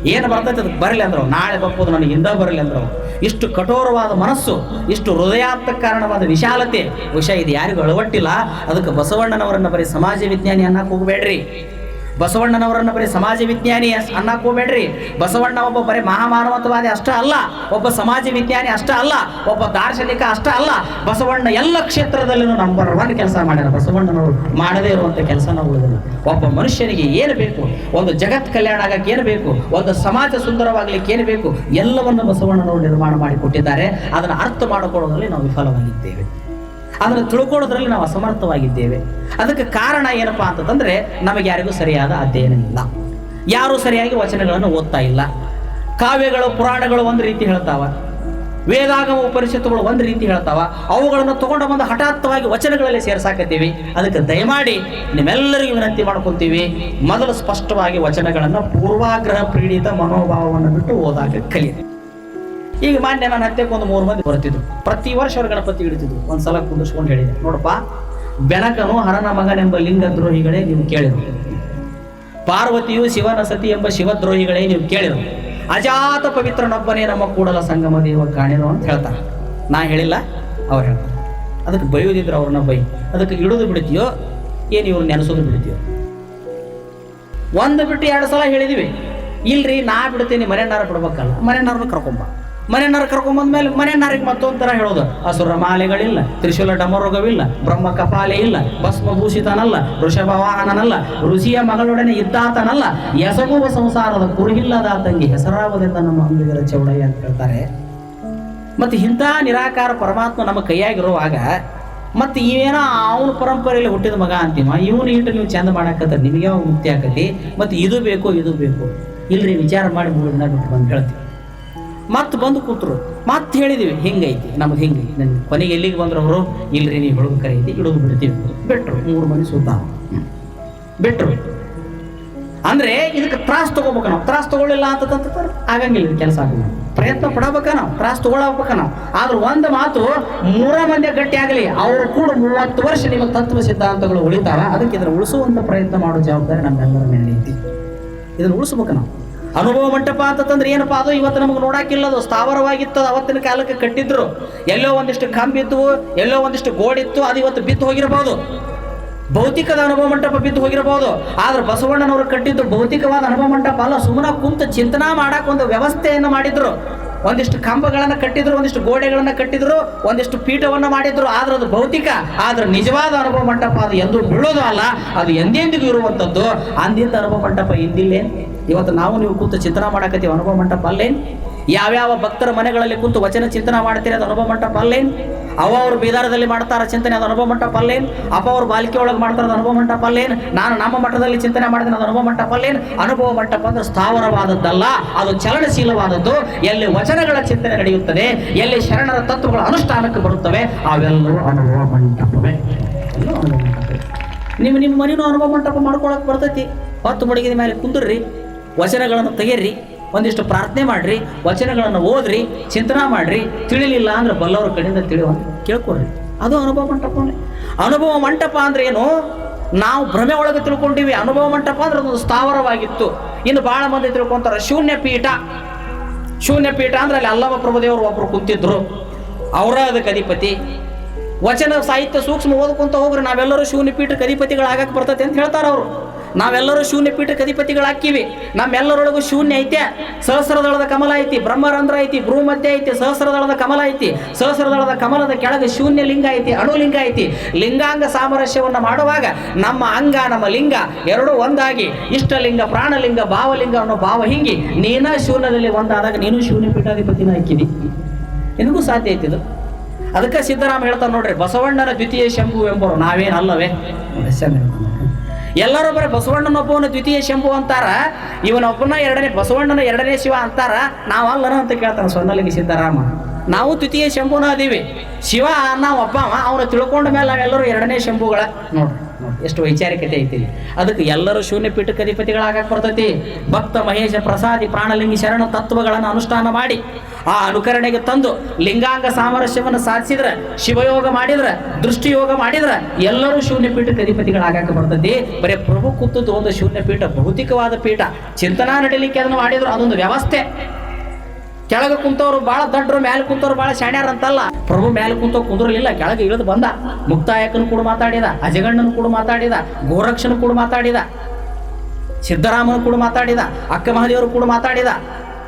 ಏನು ಬರ್ತೈತೆ ಅದಕ್ಕೆ ಬರಲಿ ಅಂದ್ರು ನಾಳೆ ಬಪ್ಪದು ನನಗೆ ಹಿಂದೆ ಬರಲಿ ಅಂದ್ರು ಇಷ್ಟು ಕಠೋರವಾದ ಮನಸ್ಸು, ಇಷ್ಟು ಹೃದಯಾತ್ಮಕ ಕಾರಣವಾದ ವಿಶಾಲತೆ ವಿಷಯ ಇದು ಯಾರಿಗೂ ಅಳವಟ್ಟಿಲ್ಲ. ಅದಕ್ಕೆ ಬಸವಣ್ಣನವರನ್ನ ಬರೀ ಸಮಾಜ ವಿಜ್ಞಾನಿ ಅನ್ನಕ್ಕೆ ಹೋಗಬೇಡ್ರಿ. ಬಸವಣ್ಣನವರನ್ನ ಬರೀ ಸಮಾಜ ವಿಜ್ಞಾನಿ ಅಸ್- ಅನ್ನಕ್ ಹೋಗ್ಬೇಡ್ರಿ ಬಸವಣ್ಣ ಒಬ್ಬ ಬರೀ ಮಹಾಮಾನವತವಾದಿ ಅಷ್ಟೇ ಅಲ್ಲ. ಒಬ್ಬ ಸಮಾಜ ವಿಜ್ಞಾನಿ ಅಷ್ಟೇ ಅಲ್ಲ. ಒಬ್ಬ ದಾರ್ಶನಿಕ ಅಷ್ಟೇ ಅಲ್ಲ. ಬಸವಣ್ಣ ಎಲ್ಲ ಕ್ಷೇತ್ರದಲ್ಲೂ ನಂಬರ್ ಒನ್ ಕೆಲಸ ಮಾಡ್ಯಾರ. ಬಸವಣ್ಣನವರು ಮಾಡದೇ ಇರುವಂತ ಕೆಲಸ ನಾವು ಒಬ್ಬ ಮನುಷ್ಯನಿಗೆ ಏನು ಬೇಕು? ಒಂದು ಜಗತ್ ಕಲ್ಯಾಣ ಆಗಕ್ಕೆ ಏನು ಬೇಕು? ಒಂದು ಸಮಾಜ ಸುಂದರವಾಗಲಿಕ್ಕೆ ಏನು ಬೇಕು? ಎಲ್ಲವನ್ನು ಬಸವಣ್ಣನವರು ನಿರ್ಮಾಣ ಮಾಡಿಕೊಟ್ಟಿದ್ದಾರೆ. ಅದನ್ನು ಅರ್ಥ ಮಾಡಿಕೊಳ್ಳೋದ್ರಲ್ಲಿ ನಾವು ವಿಫಲವಾಗಿದ್ದೇವೆ. ಅದನ್ನು ತಿಳ್ಕೊಳ್ಳೋದ್ರಲ್ಲಿ ನಾವು ಅಸಮರ್ಥವಾಗಿದ್ದೇವೆ. ಅದಕ್ಕೆ ಕಾರಣ ಏನಪ್ಪಾ ಅಂತಂದ್ರೆ ನಮಗೆ ಯಾರಿಗೂ ಸರಿಯಾದ ಅಧ್ಯಯನ ಇಲ್ಲ. ಯಾರು ಸರಿಯಾಗಿ ವಚನಗಳನ್ನು ಓದ್ತಾ ಇಲ್ಲ. ಕಾವ್ಯಗಳು, ಪುರಾಣಗಳು ಒಂದು ರೀತಿ ಹೇಳ್ತಾವ. ವೇದಾಗಮ ಉಪನಿಷತ್ತುಗಳು ಒಂದು ರೀತಿ ಹೇಳ್ತಾವ. ಅವುಗಳನ್ನು ತಗೊಂಡು ಬಂದು ಹಠಾತ್ತವಾಗಿ ವಚನಗಳಲ್ಲಿ ಸೇರ್ಸಾಕತ್ತೀವಿ. ಅದಕ್ಕೆ ದಯಮಾಡಿ ನಿಮ್ಮೆಲ್ಲರಿಗೂ ವಿನಂತಿ ಮಾಡ್ಕೊತೀವಿ. ಮೊದಲು ಸ್ಪಷ್ಟವಾಗಿ ವಚನಗಳನ್ನು ಪೂರ್ವಾಗ್ರಹ ಪೀಡಿತ ಮನೋಭಾವವನ್ನು ಬಿಟ್ಟು ಓದಾಗ ಕಲಿಯಿರಿ. ಈಗ ಮಾನ್ಯ ನಾನು ಹತ್ಯಕ್ಕೆ ಒಂದು ಮೂರು ಮಂದಿ ಬರ್ತಿದ್ರು ಪ್ರತಿ ವರ್ಷ ಅವ್ರು ಗಣಪತಿ ಇಡ್ತಿದ್ರು ಒಂದು ಸಲ ಕುಂದಿಸ್ಕೊಂಡು ಹೇಳಿದೆ. ನೋಡಪ್ಪ, ಬೆನಕನು ಹರನ ಮಗನೆಂಬ ಲಿಂಗದ್ರೋಹಿಗಳೇ ನೀವು ಕೇಳಿರು. ಪಾರ್ವತಿಯು ಶಿವನ ಸತಿ ಎಂಬ ಶಿವದ್ರೋಹಿಗಳೇ ನೀವು ಕೇಳಿರು. ಅಜಾತ ಪವಿತ್ರನೊಬ್ಬನೇ ನಮ್ಮ ಕೂಡಲ ಸಂಗಮ ದೇವ ಕಾಣಿರು ಅಂತ ಹೇಳ್ತಾರೆ. ನಾ ಹೇಳಿಲ್ಲ, ಅವ್ರು ಹೇಳ್ತಾರೆ. ಅದಕ್ಕೆ ಬೈಯೋದಿದ್ರು ಅವ್ರನ್ನ ಬೈ. ಅದಕ್ಕೆ ಇಡೋದು ಬಿಡ್ತೀಯೋ ಏನು ಇವ್ರು ನೆನೆಸೋದು ಬಿಡ್ತೀಯೋ ಒಂದು ಬಿಟ್ಟು ಎರಡು ಸಲ ಹೇಳಿದಿವಿ. ಇಲ್ರಿ, ನಾ ಬಿಡ್ತೀನಿ ಮನೆಯಾರ ಬಿಡ್ಬೇಕಲ್ಲ ಮನೆಯನ್ನಾರನ್ನ ಕರ್ಕೊಂಬ. ಮನೆಯನ್ನಾರ ಕರ್ಕೊಂಬಂದ್ಮೇಲೆ ಮನೆಯನ್ನಾರಿಗೆ ಮತ್ತೊಂಥರ ಹೇಳೋದು. ಅಸುರ ಮಾಲೆಗಳಿಲ್ಲ, ತ್ರಿಶೂಲ ಡಮರೋಗವಿಲ್ಲ, ಬ್ರಹ್ಮ ಕಪಾಲೆ ಇಲ್ಲ, ಭಸ್ಮಭೂಷಿತನಲ್ಲ, ಋಷಭ ವಾಹನನಲ್ಲ, ಋಷಿಯ ಮಗಳೊಡನೆ ಇದ್ದಾತನಲ್ಲ, ಎಸಗುವ ಸಂಸಾರದ ಕುರುಹಿಲ್ಲದ ತಂಗಿ ಹೆಸರಾವದಿಂದ ನಮ್ಮ ಅಂಬಿಗರ ಚೌಡಯ್ಯ ಅಂತ ಹೇಳ್ತಾರೆ. ಮತ್ತು ಇಂಥ ನಿರಾಕಾರ ಪರಮಾತ್ಮ ನಮ್ಮ ಕೈಯಾಗಿರುವಾಗ, ಮತ್ತು ಇವೇನೋ ಅವನ ಪರಂಪರೆಯಲ್ಲಿ ಹುಟ್ಟಿದ ಮಗ ಅಂತೀವ ಇವನು ಇಟ್ಟು ನೀವು ಚಂದ ಮಾಡಾಕತ್ತ ನಿಮಗೆ ಮುಕ್ತಿ ಆಕತಿ? ಮತ್ತು ಇದು ಬೇಕು ಇದು ಬೇಕು? ಇಲ್ರಿ, ವಿಚಾರ ಮಾಡಿ ಬಿಟ್ಟು ಬಂದು ಹೇಳ್ತೀವಿ ಮತ್ತೆ ಬಂದು ಕೂತರು. ಮತ್ತೆ ಹೇಳಿದೀವಿ, ಹಿಂಗೈತಿ? ನಮ್ಗೆ ಹೆಂಗೆ? ನನ್ನ ಕೊನೆಗೆ ಎಲ್ಲಿಗೆ ಬಂದ್ರು ಅವರು ಇಲ್ರಿ, ನೀವು ಹೇಳೋದು ಐತಿ, ಇಡೋದು ಬಿಡ್ತೀವಿ ಬಿಟ್ರು, ಮೂರು ಮಂದಿ ಸುದ್ದ. ಬಿಟ್ರು. ಅಂದ್ರೆ ಇದಕ್ಕೆ ತ್ರಾಸ್ ತಗೋಬೇಕು ನಾವು. ತ್ರಾಸ್ ತಗೊಳ್ಳಿಲ್ಲ ಅಂತಂದ್ರೆ ಆಗಂಗಿಲ್ಲ ಕೆಲಸ ಆಗಲ್ಲ. ಪ್ರಯತ್ನ ಪಡಬೇಕ ನಾವು, ತ್ರಾಸ್ ತಗೊಳಬೇಕ ನಾವು. ಆದ್ರೆ ಒಂದು ಮಾತು, ಮೂರ ಮಂದಿ ಗಟ್ಟಿ ಆಗಲಿ, ಅವರು ಕೂಡ ಮೂವತ್ತು ವರ್ಷ ನಿಮ್ಮ ತತ್ವ ಸಿದ್ಧಾಂತಗಳು ಉಳಿತಾರ ಅದಕ್ಕೆ ಇದನ್ನು ಉಳಿಸುವಂತ ಪ್ರಯತ್ನ ಮಾಡೋ ಜವಾಬ್ದಾರಿ ನಮ್ಮೆಲ್ಲರ ಮೇಲೆ ಐತಿ. ಇದನ್ನು ಉಳಿಸ್ಬೇಕು ನಾವು. ಅನುಭವ ಮಂಟಪ ಅಂತಂದ್ರೆ ಏನಪ್ಪ ಅದು? ಇವತ್ತು ನಮಗೆ ನೋಡಾಕಿಲ್ಲದು. ಸ್ಥಾವರವಾಗಿತ್ತು ಅದು ಅವತ್ತಿನ ಕಾಲಕ್ಕೆ ಕಟ್ಟಿದ್ರು. ಎಲ್ಲೋ ಒಂದಿಷ್ಟು ಕಂಬಿತ್ತು ಎಲ್ಲೋ ಒಂದಿಷ್ಟು ಗೋಡಿತ್ತು, ಅದು ಇವತ್ತು ಬಿತ್ತು ಹೋಗಿರಬಹುದು. ಭೌತಿಕದ ಅನುಭವ ಮಂಟಪ ಬಿದ್ದು ಹೋಗಿರಬಹುದು. ಆದ್ರೆ ಬಸವಣ್ಣನವರು ಕಟ್ಟಿದ್ದು ಭೌತಿಕವಾದ ಅನುಭವ ಮಂಟಪ ಅಲ್ಲ. ಸುಮ್ಮನೆ ಕುಂತ ಚಿಂತನಾ ಮಾಡಕ್ ಒಂದು ವ್ಯವಸ್ಥೆಯನ್ನು ಮಾಡಿದ್ರು. ಒಂದಿಷ್ಟು ಕಂಬಗಳನ್ನ ಕಟ್ಟಿದ್ರು, ಒಂದಿಷ್ಟು ಗೋಡೆಗಳನ್ನ ಕಟ್ಟಿದ್ರು, ಒಂದಿಷ್ಟು ಪೀಠವನ್ನ ಮಾಡಿದ್ರು. ಆದ್ರೆ ಅದು ಭೌತಿಕ, ಆದ್ರೆ ನಿಜವಾದ ಅನುಭವ ಮಂಟಪ ಅದು ಎಂದೂ ಬೀಳೋದು ಅಲ್ಲ. ಅದು ಎಂದೆಂದಿಗೂ ಇರುವಂಥದ್ದು. ಅಂದಿಂದ ಅನುಭವ ಮಂಟಪ ಇಂದಿಲ್ಲೇನ್? ಇವತ್ತು ನಾವು ನೀವು ಕೂತು ಚಿಂತನ ಮಾಡಕತ್ತೀವಿ. ಅನುಭವ ಮಂಟಪ ಅಲ್ಲೇನ್? ಯಾವ್ಯಾವ ಭಕ್ತರ ಮನೆಗಳಲ್ಲಿ ಕೂತು ವಚನ ಚಿಂತನೆ ಮಾಡ್ತೀರಿ ಅದು ಅನುಭವ ಮಂಟಪ ಅಲ್ಲೇನ್? ಅವ ಅವರು ಬೀದಾರದಲ್ಲಿ ಮಾಡ್ತಾರ ಚಿಂತನೆ ಅದು ಅನುಭವ ಮಂಟಪ ಅಲ್ಲೇನ್? ಅಪ್ಪ ಅವ್ರು ಬಾಲಿಕೆ ಒಳಗೆ ಮಾಡ್ತಾರ ಅದು ಅನುಭವ ಮಂಟಪ ಅಲ್ಲೇನ್? ನಾನು ನಮ್ಮ ಮಠದಲ್ಲಿ ಚಿಂತನೆ ಮಾಡಿದ್ರೆ ಅದು ಅನುಭವ ಮಂಟಪ ಅಲ್ಲೇನ್? ಅನುಭವ ಮಂಟಪ ಅಂದ್ರೆ ಸ್ಥಾವರವಾದದ್ದಲ್ಲ, ಅದು ಚಲನಶೀಲವಾದದ್ದು. ಎಲ್ಲಿ ವಚನಗಳ ಚಿಂತನೆ ನಡೆಯುತ್ತದೆ, ಎಲ್ಲಿ ಶರಣರ ತತ್ವಗಳ ಅನುಷ್ಠಾನಕ್ಕೆ ಬರುತ್ತವೆ ಅವೆಲ್ಲವೂ ಅನುಭವ ಮಂಟಪವೇ. ನಿಮ್ಮ ನಿಮ್ಮ ಮನೇನು ಅನುಭವ ಮಂಟಪ ಮಾಡ್ಕೊಳಕ್ ಬರ್ತೈತಿ. ಹೊತ್ತು ಮಡಗಿದ ಮೇಲೆ ಕುಂದ್ರಿ. ವಚನಗಳನ್ನು ತೆಗೀರಿ ಒಂದಿಷ್ಟು ಪ್ರಾರ್ಥನೆ ಮಾಡಿರಿ, ವಚನಗಳನ್ನು ಓದ್ರಿ, ಚಿಂತನೆ ಮಾಡಿರಿ, ತಿಳಿಲಿಲ್ಲ ಅಂದ್ರೆ ಬಲ್ಲವರ ಕಡೆಯಿಂದ ತಿಳಿಯುವಂತ ಕೇಳ್ಕೊಳ್ರಿ. ಅದು ಅನುಭವ ಮಂಟಪ ಅನುಭವ ಮಂಟಪ ಅಂದ್ರೆ ಏನು? ನಾವು ಭ್ರಮೆ ಒಳಗೆ ತಿಳ್ಕೊಂಡಿವಿ. ಅನುಭವ ಮಂಟಪ ಅಂದ್ರೆ ಒಂದು ಸ್ಥಾವರವಾಗಿತ್ತು. ಇನ್ನು ಬಹಳ ಮಂದಿ ತಿಳ್ಕೊಂತಾರೆ, ಶೂನ್ಯ ಪೀಠ. ಶೂನ್ಯ ಪೀಠ ಅಂದ್ರೆ ಅಲ್ಲಿ ಅಲ್ಲವ ಪ್ರಭುದೇವರು ಒಬ್ರು ಕುಂತಿದ್ರು. ಅವರ ಅದಕ್ಕೆ ಅಧಿಪತಿ. ವಚನ ಸಾಹಿತ್ಯ ಸೂಕ್ಷ್ಮ ಓದ್ಕೊಂತ ಹೋಗ್ರಿ, ನಾವೆಲ್ಲರೂ ಶೂನ್ಯ ಪೀಠಕ್ಕೆ ಅಧಿಪತಿಗಳಾಗಕ್ಕೆ ಬರ್ತೈತೆ ಅಂತ ಹೇಳ್ತಾರೆ ಅವರು ನಾವೆಲ್ಲರೂ ಶೂನ್ಯ ಪೀಠಕ್ಕೆ ಅಧಿಪತಿಗಳಾಕ್ಕಿವಿ ನಮ್ಮೆಲ್ಲರೊಳಗೂ ಶೂನ್ಯ ಐತೆ. ಸಹಸ್ರದಳದ ಕಮಲ ಐತಿ, ಬ್ರಹ್ಮರಂಧ್ರ ಐತಿ, ಭ್ರೂಮಧ್ಯ ಐತಿ, ಸಹಸ್ರದಳದ ಕಮಲ ಐತಿ. ಸಹಸ್ರದಳದ ಕಮಲದ ಕೆಳಗೆ ಶೂನ್ಯ ಲಿಂಗ ಐತಿ, ಅಣುಲಿಂಗ ಐತಿ. ಲಿಂಗಾಂಗ ಸಾಮರಸ್ಯವನ್ನು ಮಾಡುವಾಗ ನಮ್ಮ ಅಂಗ, ನಮ್ಮ ಲಿಂಗ ಎರಡೂ ಒಂದಾಗಿ. ಇಷ್ಟಲಿಂಗ, ಪ್ರಾಣಲಿಂಗ, ಭಾವಲಿಂಗ ಅನ್ನೋ ಭಾವ ಹಿಂಗಿ ನೀನ ಶೂನ್ಯದಲ್ಲಿ ಒಂದಾದಾಗ ನೀನು ಶೂನ್ಯ ಪೀಠಾಧಿಪತಿನ ಹಾಕಿದಿ ನಿನಗೂ ಸಾಧ್ಯ ಐತಿದು ಅದಕ್ಕೆ ಸಿದ್ದರಾಮ ಹೇಳ್ತಾನೆ ನೋಡ್ರಿ, ಬಸವಣ್ಣನ ದ್ವಿತೀಯ ಶಂಭು ಎಂಬರು ನಾವೇನಲ್ಲವೇ. ಎಲ್ಲರೂ ಬರೀ ಬಸವಣ್ಣನೊಬ್ಬವನ ದ್ವಿತೀಯ ಶಂಭು ಅಂತಾರ, ಇವನೊಬ್ಬನ ಎರಡನೇ, ಬಸವಣ್ಣನ ಎರಡನೇ ಶಿವ ಅಂತಾರ, ನಾವಲ್ಲನ ಅಂತ ಕೇಳ್ತಾನೆ ಸ್ವರ್ಣಲಿಂಗ ಸಿದ್ದರಾಮ ನಾವು ದ್ವಿತೀಯ ಶಂಭುನ ಅದೀವಿ ಶಿವ ನಾವು ಒಬ್ಬ ಅವನು ತಿಳ್ಕೊಂಡ ಮೇಲೆ ನಾವೆಲ್ಲರೂ ಎರಡನೇ ಶಂಭುಗಳ. ನೋಡ್ರಿ ಎಷ್ಟು ವೈಚಾರಿಕತೆ ಐತಿ. ಅದಕ್ಕೆ ಎಲ್ಲರೂ ಶೂನ್ಯ ಪೀಠಕ್ಕೆ ಅಧಿಪತಿಗಳಾಗಕ್ಕೆ ಬರ್ತೈತಿ. ಭಕ್ತ, ಮಹೇಶ, ಪ್ರಸಾದಿ, ಪ್ರಾಣಲಿಂಗಿ, ಶರಣ ತತ್ವಗಳನ್ನು ಅನುಷ್ಠಾನ ಮಾಡಿ ಆ ಅನುಕರಣೆಗೆ ತಂದು ಲಿಂಗಾಂಗ ಸಾಮರಸ್ಯವನ್ನು ಸಾಧಿಸಿದ್ರೆ, ಶಿವಯೋಗ ಮಾಡಿದ್ರೆ, ದೃಷ್ಟಿಯೋಗ ಮಾಡಿದ್ರೆ ಎಲ್ಲರೂ ಶೂನ್ಯ ಪೀಠಕ್ಕೆ ಅಧಿಪತಿಗಳಾಗಕ್ಕೆ ಬರ್ತೈತಿ. ಬರೀ ಪ್ರಭು ಕೂತದ್ದು ಒಂದು ಶೂನ್ಯ ಪೀಠ, ಭೌತಿಕವಾದ ಪೀಠ. ಚಿಂತನಾ ನಡೀಲಿಕ್ಕೆ ಅದನ್ನು ಮಾಡಿದ್ರು ಅದೊಂದು ವ್ಯವಸ್ಥೆ. ಕೆಳಗೆ ಕುಂತವ್ರು ಭಾಳ ದೊಡ್ಡರು ಮೇಲೆ ಕುಂತವ್ರು ಭಾಳ ಶಾಣ್ಯಾರ ಅಂತಲ್ಲ. ಪ್ರಭು ಮೇಲೆ ಕುಂತ ಕುಂದ್ರಲಿಲ್ಲ, ಕೆಳಗೆ ಇಳಿದು ಬಂದ. ಮುಕ್ತಾಯಕನು ಕೂಡ ಮಾತಾಡಿದ, ಅಜಗಣ್ಣನ ಕೂಡ ಮಾತಾಡಿದ, ಗೋರಕ್ಷನ ಕೂಡ ಮಾತಾಡಿದ, ಸಿದ್ದರಾಮನು ಕೂಡ ಮಾತಾಡಿದ, ಅಕ್ಕ ಮಹದೇವರು ಕೂಡ ಮಾತಾಡಿದ,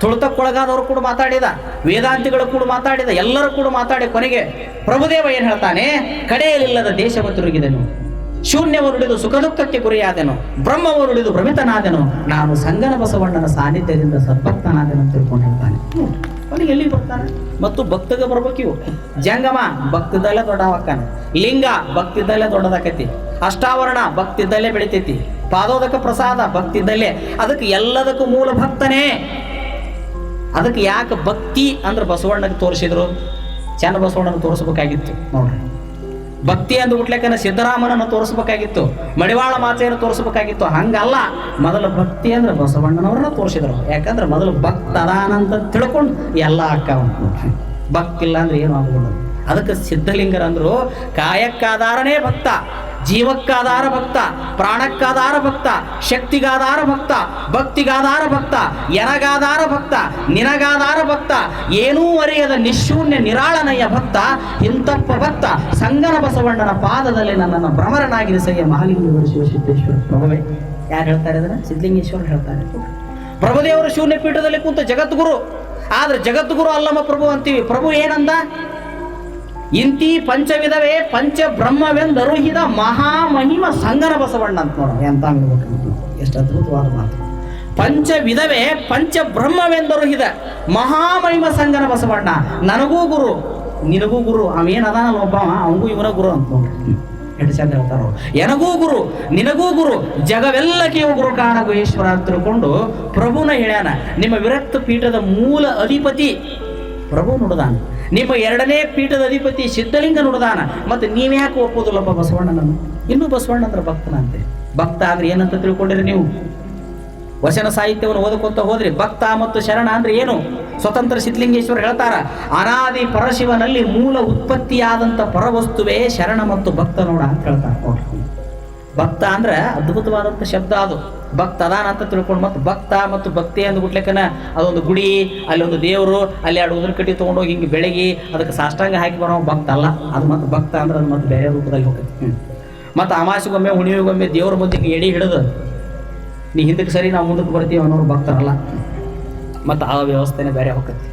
ತುಳಿತಕ್ಕೊಳಗಾದವರು ಕೂಡ ಮಾತಾಡಿದ, ವೇದಾಂತಿಗಳು ಕೂಡ ಮಾತಾಡಿದ, ಎಲ್ಲರೂ ಕೂಡ ಮಾತಾಡಿ ಕೊನೆಗೆ ಪ್ರಭುದೇವ ಏನು ಹೇಳ್ತಾನೆ? ಕಡೆಯಲಿಲ್ಲದ ದೇಶವ ತಿರುಗಿದನು ಶೂನ್ಯವ ಉಳಿದು ಸುಖ ದುಃಖಕ್ಕೆ ಗುರಿಯಾದೆನು, ಬ್ರಹ್ಮವರು ಉಳಿದು ಭ್ರಮಿತನಾದೆನು. ನಾನು ಸಂಗನ ಬಸವಣ್ಣನ ಸಾನ್ನಿಧ್ಯದಿಂದ ಸದ್ಭಕ್ತನಾದೆನು ಅಂತ ತಿಳ್ಕೊಂಡು ಹೇಳ್ತಾನೆ ಅವನಿಗೆ ಎಲ್ಲಿ ಬರ್ತಾನೆ ಮತ್ತು ಭಕ್ತಗ ಬರ್ಬೇಕು ಇವು. ಜಂಗಮ, ಭಕ್ತಿದಲ್ಲೇ ದೊಡ್ಡವಕ್ಕಾನ. ಲಿಂಗ ಭಕ್ತಿದ್ದಲ್ಲೇ ದೊಡ್ಡದಾಕತಿ ಅಷ್ಟಾವರಣ ಭಕ್ತಿದ್ದಲ್ಲೇ ಬೆಳಿತೈತಿ. ಪಾದೋದಕ ಪ್ರಸಾದ ಭಕ್ತಿದ್ದಲ್ಲೇ ಅದಕ್ಕೆ ಎಲ್ಲದಕ್ಕೂ ಮೂಲ ಭಕ್ತನೇ. ಅದಕ್ಕೆ ಯಾಕೆ ಭಕ್ತಿ ಅಂದ್ರೆ ಬಸವಣ್ಣಗೆ ತೋರಿಸಿದ್ರು? ಚೆನ್ನ ಬಸವಣ್ಣನ ತೋರಿಸ್ಬೇಕಾಗಿತ್ತು. ನೋಡ್ರಿ. ಭಕ್ತಿ ಎಂದು ಹುಟ್ಲೆಕ್ಕನ ಸಿದ್ದರಾಮನನ್ನು ತೋರಿಸ್ಬೇಕಾಗಿತ್ತು. ಮಡಿವಾಳ ಮಾತೆಯನ್ನು ತೋರಿಸ್ಬೇಕಾಗಿತ್ತು. ಹಂಗಲ್ಲ. ಮೊದಲು ಭಕ್ತಿ ಅಂದ್ರೆ ಬಸವಣ್ಣನವ್ರನ್ನ ತೋರಿಸಿದ್ರು. ಯಾಕಂದ್ರೆ ಮೊದಲು ಭಕ್ತ ಅದಾನಂತ ತಿಳ್ಕೊಂಡು ಎಲ್ಲ ಅಕ್ಕ ಭಕ್ತಿ ಇಲ್ಲ ಅಂದ್ರೆ ಏನು ಆಗ್ಬೋದು ಅದಕ್ಕೆ ಸಿದ್ಧಲಿಂಗರಂದ್ರು ಕಾಯಕ್ಕಾಧಾರನೇ ಭಕ್ತ. ಜೀವಕ್ಕಾಧಾರ ಭಕ್ತ, ಪ್ರಾಣಕ್ಕಾಧಾರ ಭಕ್ತ, ಶಕ್ತಿಗಾಧಾರ ಭಕ್ತ, ಭಕ್ತಿಗಾಧಾರ ಭಕ್ತ, ಎನಗಾಧಾರ ಭಕ್ತ, ನಿನಗಾಧಾರ ಭಕ್ತ, ಏನೂ ಅರಿಯದ ನಿಶೂನ್ಯ ನಿರಾಳನಯ್ಯ ಭಕ್ತ ಇಂತಪ್ಪ ಭಕ್ತ, ಸಂಗನ ಬಸವಣ್ಣನ ಪಾದದಲ್ಲಿ ನನ್ನನ್ನು ಭ್ರಮರನಾಗಿರಿಸಯ್ಯ ಮಹಾಲಿಂಗೇಶ್ವರ ಶಿವಸಿದ್ದೇಶ್ವರ ಯಾರು ಹೇಳ್ತಾರೆ ಅದನ್ನ? ಸಿದ್ಧಲಿಂಗೇಶ್ವರ ಹೇಳ್ತಾರೆ. ಪ್ರಭುದೇವರು ಶೂನ್ಯ ಪೀಠದಲ್ಲಿ ಕುಂತ ಜಗದ್ಗುರು. ಆದ್ರೆ ಜಗದ್ಗುರು ಅಲ್ಲಮ್ಮ ಪ್ರಭು ಅಂತೀವಿ. ಪ್ರಭು ಏನಂದ? ಇಂತಿ ಪಂಚವಿಧವೇ ಪಂಚ ಬ್ರಹ್ಮವೆಂದರುಹಿದ ಮಹಾಮಹಿಮ ಸಂಗನ ಬಸವಣ್ಣ ಅಂತ ನೋಡ ಎಂತ ಅನ್ಬೇಕು ಎಷ್ಟು ಅದ್ಭುತವಾದ ಮಾತು. ಪಂಚವಿಧವೇ ಪಂಚ ಬ್ರಹ್ಮವೆಂದರುಹಿದ ಮಹಾಮಹಿಮ ಸಂಗನ ಬಸವಣ್ಣ ನನಗೂ ಗುರು, ನಿನಗೂ ಗುರು ಅವೇನದಾನಲ್ಲ ಒಬ್ಬ, ಅವನಿಗೂ ಇವನ ಗುರು ಅಂತ ನೋಡ್ರಿ ಎಷ್ಟು ಚಂದ ಹೇಳ್ತಾರೋ. ಎನಗೂ ಗುರು, ನಿನಗೂ ಗುರು, ಜಗವೆಲ್ಲಕ್ಕೆ ಗುರು ಕಾಣಗು. ಈಶ್ವರ ತಿಳ್ಕೊಂಡು ಪ್ರಭುನ ಹೇಳ್ಯಾನ, ನಿಮ್ಮ ವಿರಕ್ತ ಪೀಠದ ಮೂಲ ಅಧಿಪತಿ ಪ್ರಭು ನುಡಿದಾನ. ನಿಮ್ಮ ಎರಡನೇ ಪೀಠದ ಅಧಿಪತಿ ಸಿದ್ಧಲಿಂಗ ನುಡಿದಾನ. ಮತ್ತು ನೀವ್ಯಾಕೆ ಒಪ್ಪೋದಿಲ್ಲಪ್ಪ ಬಸವಣ್ಣನನ್ನು? ಇನ್ನೂ ಬಸವಣ್ಣ ಅಂದ್ರೆ ಭಕ್ತನಂತೆ ಭಕ್ತ ಅಂದ್ರೆ ಏನಂತ ತಿಳ್ಕೊಂಡಿರಿ ನೀವು? ವಚನ ಸಾಹಿತ್ಯವನ್ನು ಓದಕೊಂತ ಹೋದ್ರಿ ಭಕ್ತ ಮತ್ತು ಶರಣ ಅಂದ್ರೆ ಏನು? ಸ್ವತಂತ್ರ ಸಿದ್ಧಲಿಂಗೇಶ್ವರ ಹೇಳ್ತಾರ, ಅನಾದಿ ಪರಶಿವನಲ್ಲಿ ಮೂಲ ಉತ್ಪತ್ತಿಯಾದಂಥ ಪರವಸ್ತುವೇ ಶರಣ ಮತ್ತು ಭಕ್ತ ನೋಡ ಅಂತ ಹೇಳ್ತಾರೆ. ಭಕ್ತ ಅಂದ್ರೆ ಅದ್ಭುತವಾದಂಥ ಶಬ್ದ ಅದು. ಭಕ್ತ ಅದಾನ ಅಂತ ತಿಳ್ಕೊಂಡು ಮತ್ತೆ ಭಕ್ತ ಮತ್ತು ಭಕ್ತಿ ಅಂದ ಗುಟ್ಲೆಕ್ಕನ ಅದೊಂದು ಗುಡಿ, ಅಲ್ಲಿ ಒಂದು ದೇವರು, ಅಲ್ಲಿ ಎರಡು ಉದ್ರ ಕಟ್ಟಿ ತೊಗೊಂಡೋಗಿ ಹಿಂಗೆ ಬೆಳಗಿ ಅದಕ್ಕೆ ಸಾಷ್ಟಾಂಗ ಹಾಕಿ ಬರೋ ಭಕ್ತ ಅಲ್ಲ. ಅದು ಮತ್ತೆ ಭಕ್ತ ಅಂದ್ರೆ ಅದು ಮತ್ತೆ ಬೇರೆ ರೂಪದಲ್ಲಿ ಹೋಗುತ್ತೆ ಮತ್ತು ಅಮಾಸಿಗೊಮ್ಮೆ ಹುಣಿವಿಗೊಮ್ಮೆ ದೇವ್ರ ಮುಂದೆ ಎಡಿ ಹಿಡಿದು ನೀ ಹಿಂದಕ್ಕೆ ಸರಿ, ನಾವು ಮುಂದಕ್ಕೆ ಬರ್ತೀವಿ ಅನ್ನೋರು ಭಕ್ತರಲ್ಲ. ಮತ್ತು ಆ ವ್ಯವಸ್ಥೆನೇ ಬೇರೆ ಹೋಗುತ್ತೆ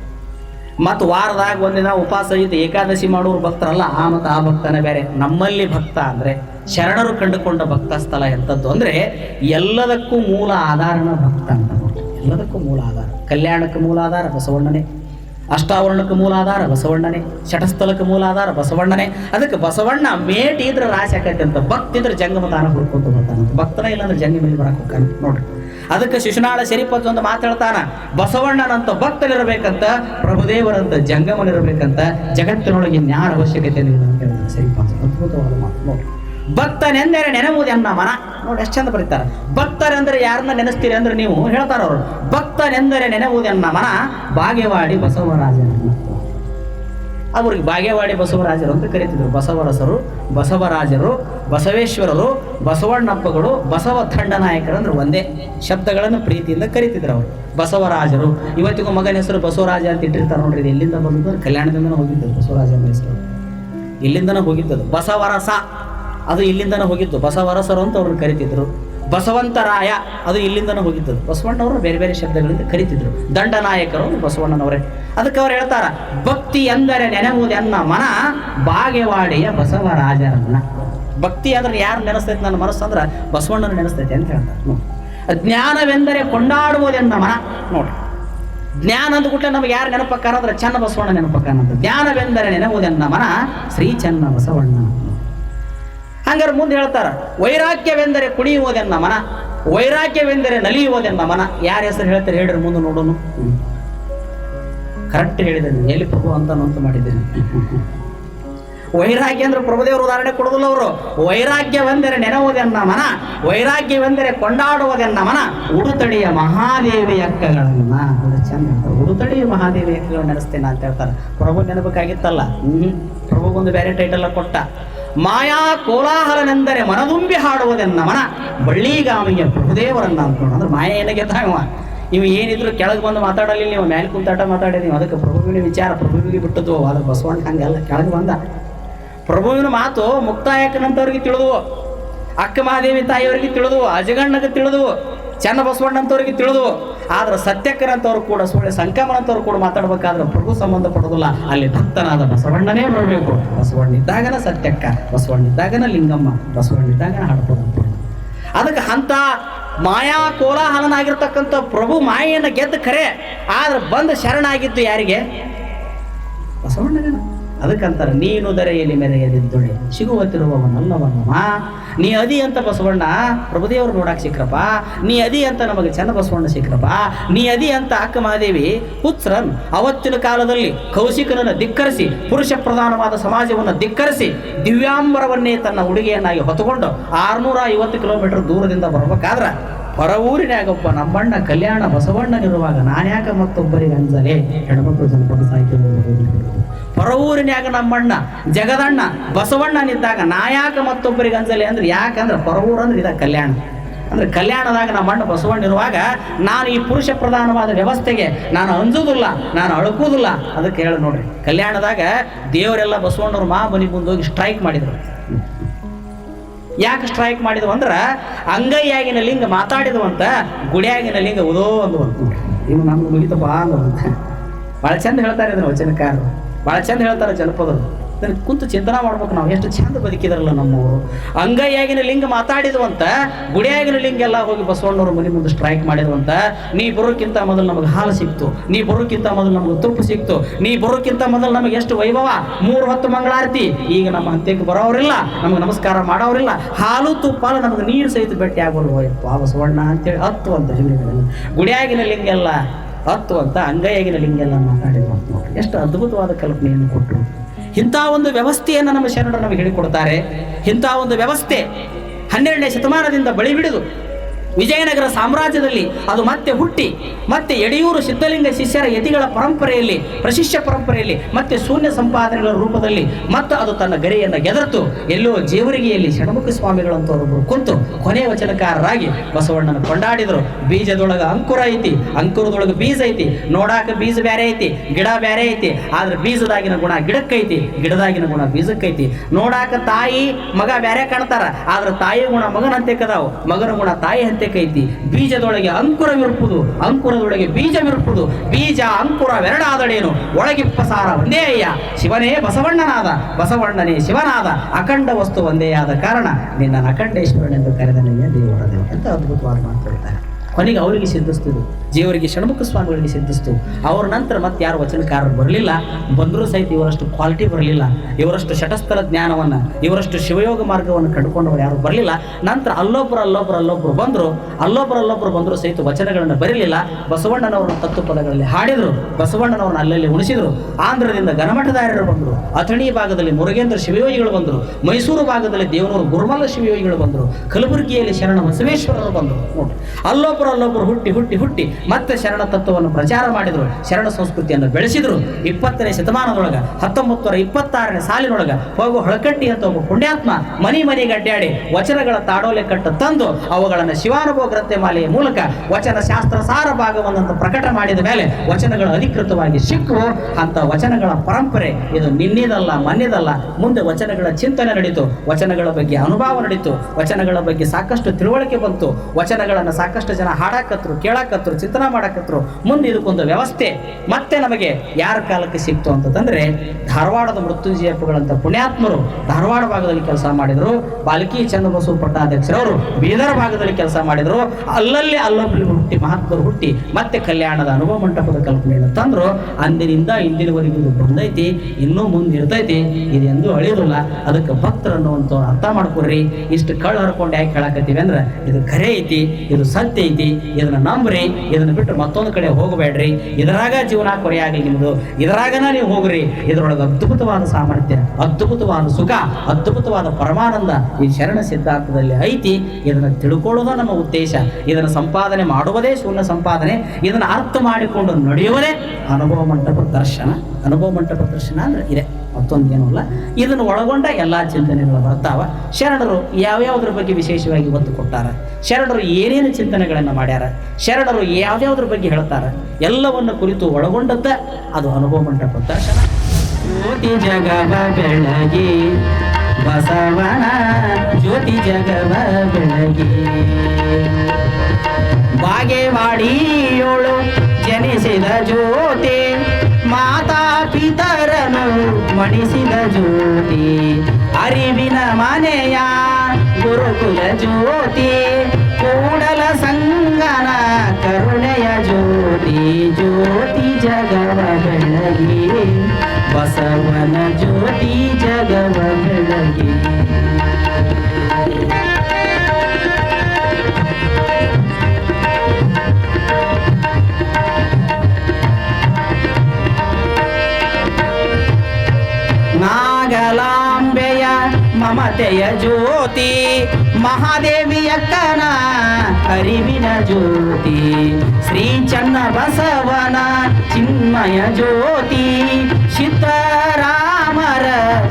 ಮತ್ತು ವಾರದಾಗ ಒಂದಿನ ಉಪವಾಸ ಏಕಾದಶಿ ಮಾಡೋರು ಭಕ್ತರಲ್ಲ, ಆ ಮತ್ತು ಆ ಭಕ್ತನೇ ಬೇರೆ. ನಮ್ಮಲ್ಲಿ ಭಕ್ತ ಅಂದರೆ ಶರಣರು ಕಂಡುಕೊಂಡ ಭಕ್ತ ಸ್ಥಳ ಎಂಥದ್ದು ಅಂದರೆ ಎಲ್ಲದಕ್ಕೂ ಮೂಲ ಆಧಾರನ ಭಕ್ತ ಅಂತ ಎಲ್ಲದಕ್ಕೂ ಮೂಲ ಆಧಾರ. ಕಲ್ಯಾಣಕ್ಕೆ ಮೂಲ ಆಧಾರ, ಬಸವಣ್ಣನೆ. ಅಷ್ಟಾವರಣಕ್ಕೆ ಮೂಲ ಆಧಾರ, ಬಸವಣ್ಣನೆ. ಶಟಸ್ಥಲಕ್ಕೆ ಮೂಲ ಆಧಾರ, ಬಸವಣ್ಣನೆ. ಅದಕ್ಕೆ ಬಸವಣ್ಣ ಮೇಟಿ ಇದ್ರೆ ರಾಶಿ ಆಕೈತೆ ಅಂತ, ಭಕ್ತಿ ಇದ್ರೆ ಜಂಗಮ ತಾನ ಹುಡ್ಕೊಂತ ಬರ್ತಾನಂತ ಭಕ್ತನ ಇಲ್ಲಾಂದ್ರೆ ಜಂಗಿ ಮೇಲೆ ಬರಕ್ಕೆ ಹೋಗ್ತಾನೆ ನೋಡ್ರಿ. ಅದಕ್ಕೆ ಶಿಶುನಾಳ ಶರೀಫತ್ ಒಂದು ಮಾತಾಡ್ತಾನ ಬಸವಣ್ಣನಂತ ಭಕ್ತನಿರಬೇಕಂತ, ಪ್ರಭುದೇವರಂತ ಜಂಗಮನಿರಬೇಕಂತ, ಜಗತ್ತಿನೊಳಗೆ ಜ್ಞಾನ ಅವಶ್ಯಕತೆ ಅಂತ ಅದ್ಭುತವಾದ ಮಾತು ನೋಡ್ರಿ. ಭಕ್ತನೆಂದರೆ ನೆನವುದೆನ್ನ ಮನ. ನೋಡಿ ಎಷ್ಟು ಚಂದ ಬರೀತಾರೆ. ಭಕ್ತರೆಂದರೆ ಯಾರನ್ನ ನೆನೆಸ್ತೀರಿ ಅಂದ್ರೆ ನೀವು ಹೇಳ್ತಾರ ಅವರು. ಭಕ್ತನೆಂದರೆ ನೆನವುದೆನ್ನ ಮನ. ಬಾಗೇವಾಡಿ ಬಸವರಾಜ ಅವ್ರಿಗೆ ಬಾಗೇವಾಡಿ ಬಸವರಾಜರು ಅಂತ ಕರೀತಿದ್ರು. ಬಸವರಸರು, ಬಸವರಾಜರು, ಬಸವೇಶ್ವರರು, ಬಸವಣ್ಣಪ್ಪಗಳು, ಬಸವ ತಂಡನಾಯಕರು ಅಂದ್ರೆ ಒಂದೇ ಶಬ್ದಗಳನ್ನು ಪ್ರೀತಿಯಿಂದ ಕರೀತಿದ್ರು ಅವರು. ಬಸವರಾಜರು. ಇವತ್ತಿಗೂ ಮಗನ ಹೆಸರು ಬಸವರಾಜ ಅಂತ ಇಟ್ಟಿರ್ತಾರೆ ನೋಡ್ರಿ. ಇದು ಎಲ್ಲಿಂದ ಬಂದಿದ್ದು? ಕಲ್ಯಾಣದಿಂದನೂ ಹೋಗಿದ್ದರು ಬಸವರಾಜ ಹೆಸರು. ಇಲ್ಲಿಂದನೇ ಹೋಗಿದ್ದದು ಬಸವರಸ. ಅದು ಇಲ್ಲಿಂದನೇ ಹೋಗಿದ್ದು. ಬಸವರಸರು ಅಂತ ಅವ್ರನ್ನ ಕರಿತಿದ್ರು. ಬಸವಂತರಾಯ, ಅದು ಇಲ್ಲಿಂದನೇ ಹೋಗಿದ್ದದು ಬಸವಣ್ಣವರು ಬೇರೆ ಬೇರೆ ಶಬ್ದಗಳಿಂದ ಕರಿತಿದ್ರು. ದಂಡನಾಯಕರು ಬಸವಣ್ಣನವರೇ. ಅದಕ್ಕೆ ಅವ್ರು ಹೇಳ್ತಾರ, ಭಕ್ತಿ ಎಂದರೆ ನೆನೆವುದೆನ್ನ ಮನ, ಬಾಗೇವಾಡಿಯ ಬಸವರಾಜರನ್ನ. ಭಕ್ತಿ ಅಂದ್ರೆ ಯಾರು ನೆನೆಸ್ತೈತೆ ನನ್ನ ಮನಸ್ಸು ಅಂದ್ರೆ ಬಸವಣ್ಣನ ನೆನೆಸ್ತೈತೆ ಅಂತ ಹೇಳ್ತಾರೆ. ಜ್ಞಾನವೆಂದರೆ ಕೊಂಡಾಡುವುದೆನ್ನ ಮನ. ನೋಡಿ. ಜ್ಞಾನ ಅಂದ್ಬಿಟ್ರೆ ನಮಗೆ ಯಾರು ನೆನಪಕ್ಕಾರ ಅಂದ್ರೆ ಚನ್ನ ಬಸವಣ್ಣ ನೆನಪಕ್ಕಾರ ಜ್ಞಾನವೆಂದರೆ ನೆನವುದೆನ್ನ ಮನ, ಶ್ರೀ ಚನ್ನ ಬಸವಣ್ಣ ಹಂಗಾರೆ ಮುಂದೆ ಹೇಳ್ತಾರ, ವೈರಾಗ್ಯವೆಂದರೆ ಕುಣಿಯುವುದೆನ್ನ ಮನ, ವೈರಾಗ್ಯವೆಂದರೆ ನಲಿಯುವುದೆನ್ನ ಮನ. ಯಾರ ಹೆಸರು ಹೇಳ್ತಾರೆ ಹೇಳ್ರಿ ಮುಂದೆ ನೋಡೋನು. ಕರೆಕ್ಟ್ ಹೇಳಿದ್ದೇನೆ, ಎಲ್ಲಿ ಪ್ರಭು ಅಂತ ಅಂತ ಮಾಡಿದ್ದೇನೆ. ವೈರಾಗ್ಯ ಅಂದ್ರೆ ಪ್ರಭುದೇವರು ಉದಾಹರಣೆ ಕೊಡೋದಿಲ್ಲ ಅವರು. ವೈರಾಗ್ಯವೆಂದರೆ ನೆನವುದೆನ್ನ ಮನ, ವೈರಾಗ್ಯವೆಂದರೆ ಕೊಂಡಾಡುವುದೆನ್ನ ಮನ. ಉಡುತಡಿಯ ಮಹಾದೇವಿ ಅಕ್ಕಗಳನ್ನ ಚಂದ. ಉಡುತಡಿಯ ಮಹಾದೇವಿ ಅಕ್ಕಗಳನ್ನ ನೆನೆಸ್ತೇನೆ ಅಂತ ಹೇಳ್ತಾರೆ. ಪ್ರಭು ನೆನಬೇಕಾಗಿತ್ತಲ್ಲ ಹ್ಮ್, ಪ್ರಭುಗೊಂದು ಬೇರೆ ಟೈಟಲ್ ಕೊಟ್ಟ. ಮಾಯಾ ಕೋಲಾಹಲನೆಂದರೆ ಮನದುಂಬಿ ಹಾಡುವುದೆನ್ನ ಮನ. ಬಳ್ಳಿಗಾಮಿಯ ಪ್ರಭುದೇವರನ್ನ ಅಂದ್ಕೊಂಡು ಅಂದ್ರೆ ಮಾಯ ಇವ. ಇವು ಏನಿದ್ರು ಕೆಳಗೆ ಬಂದು ಮಾತಾಡಲಿಲ್ಲ ನೀವು, ಮ್ಯಾಲೆ ಕುಂತಾಟ ಮಾತಾಡಿದೀವಿ ಅದಕ್ಕೆ ಪ್ರಭುವಿನ ವಿಚಾರ ಪ್ರಭುವಿಗೆ ಬಿಟ್ಟದ್ದು. ಅದು ಬಸವಣ್ಣ ಹಂಗೆಲ್ಲ, ಕೆಳಗೆ ಬಂದ. ಪ್ರಭುವಿನ ಮಾತು ಮುಕ್ತಾಯಕ್ಕನಂತವ್ರಿಗೆ ತಿಳಿದು ಅಕ್ಕ ಮಹಾದೇವಿ ತಾಯಿಯವರಿಗೆ ತಿಳಿದು, ಅಜಗಣ್ಣಗೆ ತಿಳಿದು ಚೆನ್ನ ಬಸವಣ್ಣಂತವ್ರಿಗೆ ತಿಳಿದು ಆದ್ರೆ ಸತ್ಯಕ್ಕನಂತವ್ರು ಕೂಡ, ಸುಳ್ಳೆ ಸಂಕಮನಂತವ್ರು ಕೂಡ ಮಾತಾಡ್ಬೇಕಾದ್ರೆ ಪ್ರಭು ಸಂಬಂಧ ಪಡೋದಿಲ್ಲ. ಅಲ್ಲಿ ಭಕ್ತನಾದ ಬಸವಣ್ಣನೇ ಬರಬೇಕು ಬಸವಣ್ಣ ಇದ್ದಾಗನ ಸತ್ಯಕ್ಕ ಬಸವಣ್ಣ ಇದ್ದಾಗನ ಲಿಂಗಮ್ಮ ಬಸವಣ್ಣ ಇದ್ದಾಗನ ಹಾಡ್ಬೋದು ಅದಕ್ಕೆ ಅಂತ ಮಾಯಾ ಕೋಲಾಹಲನಾಗಿರ್ತಕ್ಕಂಥ ಪ್ರಭು ಮಾಯೆಯನ್ನು ಗೆದ್ದ ಖರೆ ಆದ್ರೆ ಬಂದು ಶರಣಾಗಿದ್ದು ಯಾರಿಗೆ? ಬಸವಣ್ಣಗನ ಅದಕ್ಕಂತಾರೆ ನೀನು ದರೆಯಲ್ಲಿ ಮೆರೆಯದಿದ್ದುಳೆ ಸಿಗುವತ್ತಿರುವವನಲ್ಲವನಮ್ಮ ನೀ ಅದಿ ಅಂತ ಬಸವಣ್ಣ, ಪ್ರಭುದೇವರು ನೋಡಕ್ಕೆ ಸಿಕ್ರಪ್ಪ. ನೀ ಅದಿ ಅಂತ ನಮಗೆ ಚೆನ್ನ ಬಸವಣ್ಣ ಸಿಕ್ರಪ್ಪ. ನೀ ಅದಿ ಅಂತ ಅಕ್ಕ ಮಹಾದೇವಿ, ಪುತ್ರನ್ ಅವತ್ತಿನ ಕಾಲದಲ್ಲಿ ಕೌಶಿಕನನ್ನು ಧಿಕ್ಕರಿಸಿ, ಪುರುಷ ಪ್ರಧಾನವಾದ ಸಮಾಜವನ್ನು ಧಿಕ್ಕರಿಸಿ, ದಿವ್ಯಾಂಬರವನ್ನೇ ತನ್ನ ಉಡುಗೆಯನ್ನಾಗಿ ಹೊತ್ತುಕೊಂಡು ಆರುನೂರ ಐವತ್ತು ಕಿಲೋಮೀಟರ್ ದೂರದಿಂದ ಬರಬೇಕಾದ್ರೆ ಹೊರ ಊರಿನಾಗೊಬ್ಬ ನಮ್ಮಣ್ಣ ಕಲ್ಯಾಣ ಬಸವಣ್ಣನಿರುವಾಗ ನಾನ್ಯಾಕ ಮತ್ತೊಬ್ಬರಿಗೆ ಅಂಜಲೆ ಹೆಣ್ಮಕ್ಳು ಜನಪದ ಸಾಹಿತ್ಯ ಹೊರ ಊರಿನ್ಯಾಗ ನಮ್ಮಣ್ಣ, ಜಗದಣ್ಣ, ಬಸವಣ್ಣನಿದ್ದಾಗ ನಾ ಯಾಕೆ ಮತ್ತೊಬ್ಬರಿಗೆ ಅನ್ಸಲಿ ಅಂದ್ರೆ ಯಾಕಂದ್ರೆ ಹೊರ ಊರು ಅಂದ್ರೆ ಇದ ಕಲ್ಯಾಣ. ಅಂದ್ರೆ ಕಲ್ಯಾಣದಾಗ ನಮ್ಮ ಅಣ್ಣ ಬಸವಣ್ಣಿರುವಾಗ ನಾನು ಈ ಪುರುಷ ಪ್ರಧಾನವಾದ ವ್ಯವಸ್ಥೆಗೆ ನಾನು ಅಂಜುವುದಿಲ್ಲ ನಾನು ಅಳುಕುವುದಿಲ್ಲ ಅದಕ್ಕೆ ಹೇಳಿ ನೋಡ್ರಿ, ಕಲ್ಯಾಣದಾಗ ದೇವರೆಲ್ಲ ಬಸವಣ್ಣವ್ರ ಮಾ ಮನೆಗೆ ಮುಂದೆ ಹೋಗಿ ಸ್ಟ್ರೈಕ್ ಮಾಡಿದ್ರು. ಯಾಕೆ ಸ್ಟ್ರೈಕ್ ಮಾಡಿದ್ವು ಅಂದ್ರೆ ಅಂಗೈಯಾಗಿನ ಲಿಂಗ ಮಾತಾಡಿದವಂತ ಗುಡಿಯಾಗಿನ ಲಿಂಗ ಉದೋ ಅಂದ್ವಂತ ಇವು ನಮ್ಗೆ ಮುಗಿತಪ್ಪ ಅಂತ ಭಾಳ ಚಂದ ಹೇಳ್ತಾರೆ ಇದನ್ನ ವಚನಕಾರರು. ಭಾಳ ಚಂದ ಹೇಳ್ತಾರೆ ಜನಪದರು. ಇದನ್ನು ಕುಂತು ಚಿಂತನೆ ಮಾಡ್ಬೇಕು ನಾವು. ಎಷ್ಟು ಚಂದ ಬದುಕಿದ್ರಲ್ಲ ನಮ್ಮವರು. ಅಂಗೈಯಾಗಿನ ಲಿಂಗ ಮಾತಾಡಿದ್ವಂತ, ಗುಡಿಯಾಗಿನ ಲಿಂಗ ಎಲ್ಲ ಹೋಗಿ ಬಸವಣ್ಣವ್ರ ಮನೆ ಮುಂದೆ ಸ್ಟ್ರೈಕ್ ಮಾಡಿದ್ವಂತ, ನೀ ಬರೋಕ್ಕಿಂತ ಮೊದಲು ನಮಗೆ ಹಾಲು ಸಿಕ್ತು. ನೀ ಬರೋಕ್ಕಿಂತ ಮೊದಲು ನಮಗೆ ತುಪ್ಪು ಸಿಕ್ತು. ನೀ ಬರೋಕ್ಕಿಂತ ಮೊದಲು ನಮಗೆ ಎಷ್ಟು ವೈಭವ? ಮೂರು ಹೊತ್ತು ಮಂಗಳಾರತಿ. ಈಗ ನಮ್ಮ ಅಂತ್ಯಕ್ಕೆ ಬರೋರಿಲ್ಲ ನಮಗೆ ನಮಸ್ಕಾರ ಮಾಡೋರಿಲ್ಲ ಹಾಲು, ತುಪ್ಪ ನಮಗೆ ನೀರು ಸಹಿತ ಭೇಟಿ ಆಗೋಲ್ವ ಬಸವಣ್ಣ ಅಂತೇಳಿ ಹತ್ತು ಅಂತ ಹೇಳಿದ್ರು ಗುಡಿಯಾಗಿನ ಲಿಂಗ ಎಲ್ಲ ಹತ್ತು ಅಂತ ಅಂಗೈಯಾಗಿನ ಲಿಂಗ ಎಲ್ಲ ಮಾತಾಡಿದ್ರು. ಅಂತ ಎಷ್ಟು ಅದ್ಭುತವಾದ ಕಲ್ಪನೆಯನ್ನು ಕೊಟ್ಟರು ಇಂಥ ಒಂದು ವ್ಯವಸ್ಥೆಯನ್ನು ನಮ್ಮ ಶರಣರು ನಮಗೆ ಹೇಳಿಕೊಡ್ತಾರೆ. ಇಂಥ ಒಂದು ವ್ಯವಸ್ಥೆ ಹನ್ನೆರಡನೇ ಶತಮಾನದಿಂದ ಬಳಿ ಬಿಡಿದು ವಿಜಯನಗರ ಸಾಮ್ರಾಜ್ಯದಲ್ಲಿ ಅದು ಮತ್ತೆ ಹುಟ್ಟಿ, ಮತ್ತೆ ಯಡಿಯೂರು ಸಿದ್ಧಲಿಂಗ ಶಿಷ್ಯರ ಯತಿಗಳ ಪರಂಪರೆಯಲ್ಲಿ ಪ್ರಶಿಷ್ಯ ಪರಂಪರೆಯಲ್ಲಿ, ಮತ್ತೆ ಶೂನ್ಯ ಸಂಪಾದನೆಗಳ ರೂಪದಲ್ಲಿ, ಮತ್ತೆ ಅದು ತನ್ನ ಗರಿಯನ್ನು ಗೆದರ್ತು ಎಲ್ಲೋ ಜೇವರಿಗೆಯಲ್ಲಿ ಷಣ್ಮುಖ ಸ್ವಾಮಿಗಳಂತವರೊಬ್ಬರು ಕುಂತು ಕೊನೆಯ ವಚನಕಾರರಾಗಿ ಬಸವಣ್ಣನ ಕೊಂಡಾಡಿದರು. ಬೀಜದೊಳಗ ಅಂಕುರ ಐತಿ, ಅಂಕುರದೊಳಗ ಬೀಜ ಐತಿ. ನೋಡಾಕ ಬೀಜ ಬ್ಯಾರೆ ಐತಿ, ಗಿಡ ಬ್ಯಾರೆ ಐತಿ. ಆದ್ರೆ ಬೀಜದಾಗಿನ ಗುಣ ಗಿಡಕ್ಕೈತಿ, ಗಿಡದಾಗಿನ ಗುಣ ಬೀಜಕ್ಕೈತಿ. ನೋಡಾಕ ತಾಯಿ ಮಗ ಬ್ಯಾರೆ ಕಾಣ್ತಾರ, ಆದ್ರೆ ತಾಯಿ ಗುಣ ಮಗನಂತೆ ಕದಾವು. ಮಗನ ಗುಣ ತಾಯಿ ಅಂತೆ ಕೈತಿ ಬೀಜದೊಳಗೆ ಅಂಕುರವಿರುಪುದು ಅಂಕುರದೊಳಗೆ ಬೀಜವಿರುಪುದು ಬೀಜ ಅಂಕುರವೆರಡಾದಳೇನು ಒಳಗಿಪ್ಪ ಸಾರ ಒಂದೇ ಅಯ್ಯ. ಶಿವನೇ ಬಸವಣ್ಣನಾದ, ಬಸವಣ್ಣನೇ ಶಿವನಾದ, ಅಖಂಡ ವಸ್ತು ಒಂದೇ ಆದ ಕಾರಣ ನಿನ್ನ ಅಖಂಡೇಶ್ವರನೆಂದು ಕರೆದನಯ್ಯ ದೇವರ ದೇವ ಅಂತ ಅದ್ಭುತವಾಗಿ ಮಾತಾಡ್ತಾರೆ ಕೊನೆಗೆ ಅವರಿಗೆ ಸಿದ್ಧಿಸ್ತು ಜೀವರಿಗೆ ಷಣ್ಮುಖ ಸ್ವಾಮಿಗಳಿಗೆ ಸಿದ್ಧಿಸ್ತು ಅವ್ರ ನಂತರ ಮತ್ತೆ ಯಾರು ವಚನಕಾರರು ಬರಲಿಲ್ಲ? ಬಂದರೂ ಸಹಿತ ಇವರಷ್ಟು ಕ್ವಾಲಿಟಿ ಬರಲಿಲ್ಲ. ಇವರಷ್ಟು ಶಟಸ್ಥಲ ಜ್ಞಾನವನ್ನು, ಇವರಷ್ಟು ಶಿವಯೋಗ ಮಾರ್ಗವನ್ನು ಕಂಡುಕೊಂಡವರು ಯಾರು ಬರಲಿಲ್ಲ? ನಂತರ ಅಲ್ಲೊಬ್ಬರು ಅಲ್ಲೊಬ್ಬರು ಅಲ್ಲೊಬ್ಬರು ಬಂದರು. ಅಲ್ಲೊಬ್ಬರು ಅಲ್ಲೊಬ್ಬರು ಬಂದರೂ ಸಹಿತ ವಚನಗಳನ್ನು ಬರಲಿಲ್ಲ. ಬಸವಣ್ಣನವರನ್ನ ತತ್ವ ಪದಗಳಲ್ಲಿ ಹಾಡಿದರು. ಬಸವಣ್ಣನವ್ರನ್ನ ಅಲ್ಲಲ್ಲಿ ಉಣಿಸಿದರು. ಆಂಧ್ರದಿಂದ ಗಣಮಠದಾರರು ಬಂದರು. ಅಥಣಿ ಭಾಗದಲ್ಲಿ ಮುರುಗೇಂದ್ರ ಶಿವಯೋಗಿಗಳು ಬಂದರು. ಮೈಸೂರು ಭಾಗದಲ್ಲಿ ದೇವನೂರು ಗುರುಮಲ್ಲ ಶಿವಯೋಗಿಗಳು ಬಂದರು. ಕಲಬುರಗಿಯಲ್ಲಿ ಶರಣ ಬಸವೇಶ್ವರರು ಬಂದರು. ನೋಡಿ ಅಲ್ಲೊಬ್ಬರು ಅಲ್ಲೊಬ್ಬರು ಹುಟ್ಟಿ ಹುಟ್ಟಿ ಹುಟ್ಟಿ ಮತ್ತೆ ಶರಣ ತತ್ವವನ್ನು ಪ್ರಚಾರ ಮಾಡಿದರು, ಶರಣ ಸಂಸ್ಕೃತಿಯನ್ನು ಬೆಳೆಸಿದರು. ಇಪ್ಪತ್ತನೇ ಶತಮಾನದೊಳಗ ಹತ್ತೊಂಬತ್ತರ ಇಪ್ಪತ್ತಾರನೇ ಸಾಲಿನೊಳಗ ಹೋಗು ಹೊಳಕಟ್ಟಿ ಅಂತ ಒಬ್ಬ ಪುಣ್ಯಾತ್ಮ ಮನಿ ಮನಿ ಅಡ್ಡಾಡಿ ವಚನಗಳ ತಾಡೋಲೆ ಕಟ್ಟ ತಂದು ಅವುಗಳನ್ನು ಶಿವಾನುಭವ ಗ್ರಂಥಮಾಲೆಯ ಮೂಲಕ ವಚನ ಶಾಸ್ತ್ರ ಸಾರ ಭಾಗವನ್ನು ಪ್ರಕಟ ಮಾಡಿದ ಮೇಲೆ ವಚನಗಳು ಅಧಿಕೃತವಾಗಿ ಸಿಕ್ಕವು ಅಂತ ವಚನಗಳ ಪರಂಪರೆ ಇದು ನಿನ್ನಿದಲ್ಲ ಮನ್ನಿದಲ್ಲ. ಮುಂದೆ ವಚನಗಳ ಚಿಂತನೆ ನಡೀತು, ವಚನಗಳ ಬಗ್ಗೆ ಅನುಭವ ನಡೀತು, ವಚನಗಳ ಬಗ್ಗೆ ಸಾಕಷ್ಟು ತಿಳುವಳಿಕೆ ಬಂತು, ವಚನಗಳನ್ನು ಸಾಕಷ್ಟು ಜನ ಹಾಡಾಕತ್ರು, ಕೇಳಾಕತ್ರು ಚಿಂತನೆ ಮಾಡಾಕತ್ರು, ಮುಂದೆ ಇದಕ್ಕೊಂದು ವ್ಯವಸ್ಥೆ. ಮತ್ತೆ ನಮಗೆ ಯಾರ ಕಾಲಕ್ಕೆ ಸಿಕ್ತು ಅಂತಂದ್ರೆ ಧಾರವಾಡದ ಮೃತ್ಯುಂಜಯಪ್ಪಗಳಂತ ಪುಣ್ಯಾತ್ಮರು ಧಾರವಾಡ ಭಾಗದಲ್ಲಿ ಕೆಲಸ ಮಾಡಿದರು. ಬಾಲಕಿ ಬಸವ ಪಟ್ಟಾಧ್ಯಕ್ಷರವರು ಬೀದರ್ ಭಾಗದಲ್ಲಿ ಕೆಲಸ ಮಾಡಿದರು. ಅಲ್ಲಲ್ಲಿ ಅಲ್ಲೊಬ್ಬರು ಹುಟ್ಟಿ, ಮಹಾತ್ಮರು ಹುಟ್ಟಿ, ಮತ್ತೆ ಕಲ್ಯಾಣದ ಅನುಭವ ಮಂಟಪದ ಕಲ್ಪನೆಯನ್ನು ತಂದರು. ಅಂದಿನಿಂದ ಇಂದಿನವರೆಗೂ ಇದು ಬಂದೈತಿ, ಇನ್ನೂ ಮುಂದೆ ಇರ್ತೈತಿ ಇದು ಎಂದೂ ಅಳಿಯೋದಿಲ್ಲ ಅದಕ್ಕೆ ಭಕ್ತರು ಅನ್ನುವಂಥವ್ರು ಅರ್ಥ ಮಾಡ್ಕೊಡ್ರಿ. ಇಷ್ಟು ಕಳ್ಳು ಹರ್ಕೊಂಡು ಯಾಕೆ ಹೇಳಕತ್ತೀವಿ ಅಂದ್ರೆ, ಇದು ಖರೆ ಐತಿ, ಇದು ಸತ್ಯ ಐತಿ. ಇದನ್ನ ನಂಬ್ರಿ, ಇದನ್ನ ಬಿಟ್ಟು ಮತ್ತೊಂದು ಕಡೆ ಹೋಗಬೇಡ್ರಿ. ಇದರಾಗ ಜೀವನ ಕೊರೆಯಾಗಲಿ ನಿಮ್ಮದು ಇದರಾಗನ ನೀವು ಹೋಗ್ರಿ. ಇದರೊಳಗೆ ಅದ್ಭುತವಾದ ಸಾಮರ್ಥ್ಯ, ಅದ್ಭುತವಾದ ಸುಖ, ಅದ್ಭುತವಾದ ಪರಮಾನಂದ ಈ ಶರಣ ಸಿದ್ಧಾಂತದಲ್ಲಿ ಐತಿ. ಇದನ್ನು ತಿಳ್ಕೊಳ್ಳೋದು ನಮ್ಮ ಉದ್ದೇಶ. ಇದನ್ನು ಸಂಪಾದನೆ ಮಾಡುವುದೇ ಶೂನ್ಯ ಸಂಪಾದನೆ. ಇದನ್ನು ಅರ್ಥ ಮಾಡಿಕೊಂಡು ನಡೆಯುವುದೇ ಅನುಭವ ಮಂಟಪ ದರ್ಶನ. ಅನುಭವ ಮಂಟಪ ದರ್ಶನ ಅಂದ್ರೆ ಇದೆ. ಮತ್ತೊಂದು ಏನೂ ಅಲ್ಲ ಇದನ್ನು ಒಳಗೊಂಡ ಎಲ್ಲ ಚಿಂತನೆಗಳು ಬರ್ತಾವ. ಶರಣರು ಯಾವ್ಯಾವ್ದ್ರ ಬಗ್ಗೆ ವಿಶೇಷವಾಗಿ ಒತ್ತು ಕೊಟ್ಟಾರ ಶರಣರು ಏನೇನು ಚಿಂತನೆಗಳನ್ನು ಮಾಡ್ಯಾರ? ಶರಣರು ಯಾವ್ಯಾವ್ದ್ರ ಬಗ್ಗೆ ಹೇಳ್ತಾರ? ಎಲ್ಲವನ್ನು ಕುರಿತು ಒಳಗೊಂಡದ್ದ ಅದು ಅನುಭವ ಮಂಟಪದ ಜ್ಯೋತಿ ಜಗವ ಬೆಳಗಿ, ಬಸವನ ಜ್ಯೋತಿ ಜಗವ ಬೆಳಗಿ. ಬಾಗೇವಾಡಿಯೋಳು ಜನಿಸಿದ ಜ್ಯೋತಿ, ಮಾತಾ ಪಿತರನು ಮಣಿಸಿದ ಜ್ಯೋತಿ. ಅರಿವಿನ ಮನೆಯ ಗುರುಕುಲ ಜ್ಯೋತಿ. ಕೂಡಲ ಸಂಗನ ಕರುಣೆಯ ಜ್ಯೋತಿ. ಜ್ಯೋತಿ ಜಗವ ಬೆಳಗಿ ಬಸವನ ಮಮತೆಯ ಜ್ಯೋತಿ ಮಹಾದೇವಿಯಕ್ಕನ ಅರಿವಿನ ಜ್ಯೋತಿ ಶ್ರೀ ಚನ್ನ ಬಸವನ ಚಿನ್ಮಯ ಜ್ಯೋತಿ ಸಿದ್ದರಾಮರ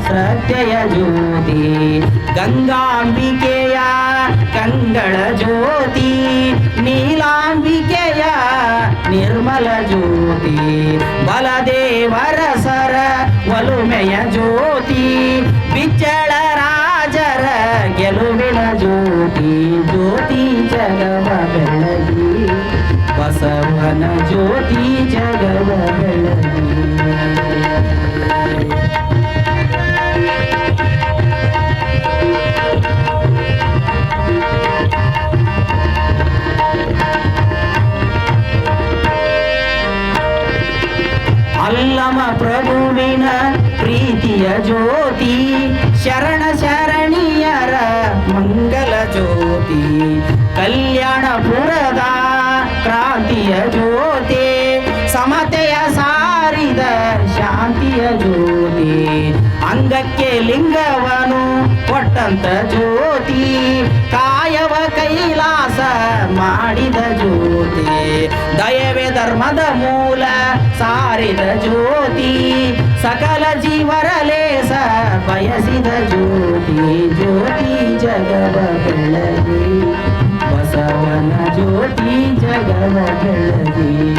ಶ್ರದ್ಧೆಯ ಜ್ಯೋತಿ ಗಂಗಾಂಬಿಕೆಯ ಕಂಗಳ ಜ್ಯೋತಿ ನೀಲಾಂಬಿಕೆಯ ನಿರ್ಮಲ ಜ್ಯೋತಿ ಬಲದೇವರ ಸರ ಒಲುಮೆಯ ಜ್ಯೋತಿ ಬಿಚ್ಚಳ ರಾಜರ ಗೆಲುವಿನ ಜ್ಯೋತಿ ಜ್ಯೋತಿ ಜಗವ ಬೆಳಗಿ ಬಸವನ ಜ್ಯೋತಿ ಜಗವ ಬೆಳಗಿ ಅಲ್ಲಮ ಪ್ರಭುವಿನ ಪ್ರೀತಿಯ ಜ್ಯೋತಿ ಶರಣ ಶರಣಿಯರ ಮಂಗಲ ಜ್ಯೋತಿ ಕಲ್ಯಾಣಪುರದ ಕ್ರಾಂತಿಯ ಜ್ಯೋತಿ ಅಂಗಕ್ಕೆ ಲಿಂಗವನು ಕೊಟ್ಟಂತ ಜ್ಯೋತಿ. ಕಾಯವ ಕೈಲಾಸ ಮಾಡಿದ ಜ್ಯೋತಿ. ದಯವೇ ಧರ್ಮದ ಮೂಲ ಸಾರಿದ ಜ್ಯೋತಿ. ಸಕಲ ಜೀವರ ಲೇಸ ಬಯಸಿದ ಜ್ಯೋತಿ. ಜ್ಯೋತಿ ಜಗವ ಬೆಳಗಿ ಬಸವನ ಜ್ಯೋತಿ ಜಗವ ಬೆಳಗಿ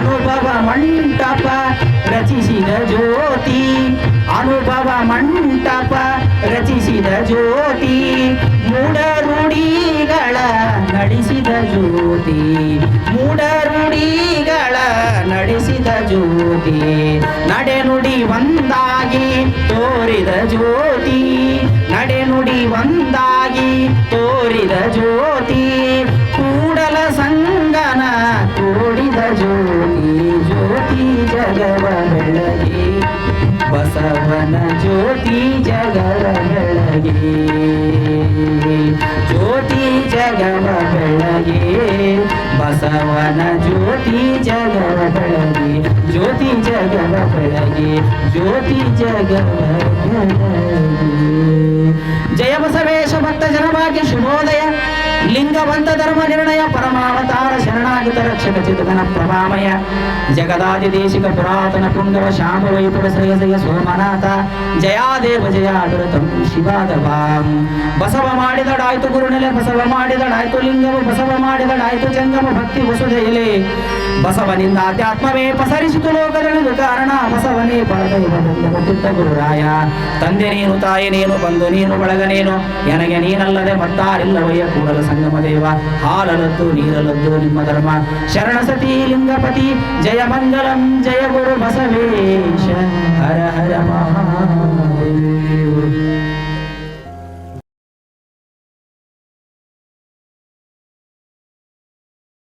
ಅನುಭವ ಮಂಟಪ ರಚಿಸಿದ ಜ್ಯೋತಿ. ಅನುಭವ ಮಂಟಪ ರಚಿಸಿದ ಜ್ಯೋತಿ. ಮೂಡರುಡಿಗಳ ನಡೆಸಿದ ಜ್ಯೋತಿ. ಮೂಡರುಡಿಗಳ ನಡೆಸಿದ ಜ್ಯೋತಿ. ನಡೆನುಡಿ ಒಂದಾಗಿ ತೋರಿದ ಜ್ಯೋತಿ. ನಡೆನುಡಿ ಒಂದಾಗಿ ತೋರಿದ ಜ್ಯೋತಿ. ಜಗವ ಬೆಳಗಿ ಬಸವನ ಜ್ಯೋತಿ ಜಗವ ಬೆಳಗಿ. ಜ್ಯೋತಿ ಜಗವ ಬೆಳಗಿ. ಬಸವನ ಜ್ಯೋತಿ ಜಗವ ಬೆಳಗಿ. ಜ್ಯೋತಿ ಜಗವ ಬೆಳಗಿ. ಜ್ಯೋತಿ ಜಗವ ಜಯ ಬಸವೇಶ ಭಕ್ತ ಜನವಾಗಿ ಶುಭೋದಯ ಲಿಂಗವಂತ ಧರ್ಮ ನಿರ್ಣಯ ಪರಮಾವತಾರ ಪ್ರಭಾಮಯ. ಜಗದಾದಿ ದೇಶಿಕ ಪುರಾತನ ಪುಂಗವ ಶ್ಯಾಮ ವೈಪುರ ಶ್ರೇಯಸಯ ಸೋಮನಾಥ ಜಯಾದೇವ ಜಯ ಅಡುರತಂ ಶಿವಾದವಾಂ ಬಸವ ಮಾಡಿದಡಾಯ್ತು ಗುರುನೆಲೆ, ಬಸವ ಮಾಡಿದಡಾಯ್ತು ಲಿಂಗವ, ಬಸವ ಮಾಡಿದಡಾಯ್ತು ಜಂಗಮ ಭಕ್ತಿ ವಸುಧೆಯಲೆ. ಬಸವನಿಂದ ಅಧ್ಯಾತ್ಮವೇ ಪಸರಿಸಿತು ಲೋಕದಳಿದು ಕಾರಣ ಬಸವನೇ ಗೊತ್ತಿದ್ದ ಗುರುರಾಯ. ತಂದೆ ನೀನು, ತಾಯಿ ನೀನು ಬಂದು ನೀನು, ಬಳಗ ನೀನು ನನಗೆ ನೀನಲ್ಲದೆ ಮತ್ತಾರಿಲ್ಲವಯ್ಯ ಕೂಡಲ ಸಂಗಮ ದೇವ. ಹಾಲಲದ್ದು ನೀರಲದ್ದು ನಿಮ್ಮ ಧರ್ಮ. ಶರಣ ಸತಿ ಲಿಂಗಪತಿ, ಜಯ ಮಂಗಲಂ, ಜಯ ಗುರು ಬಸವೇಶ. ಹರ ಹರ ಮಹಾದೇವ.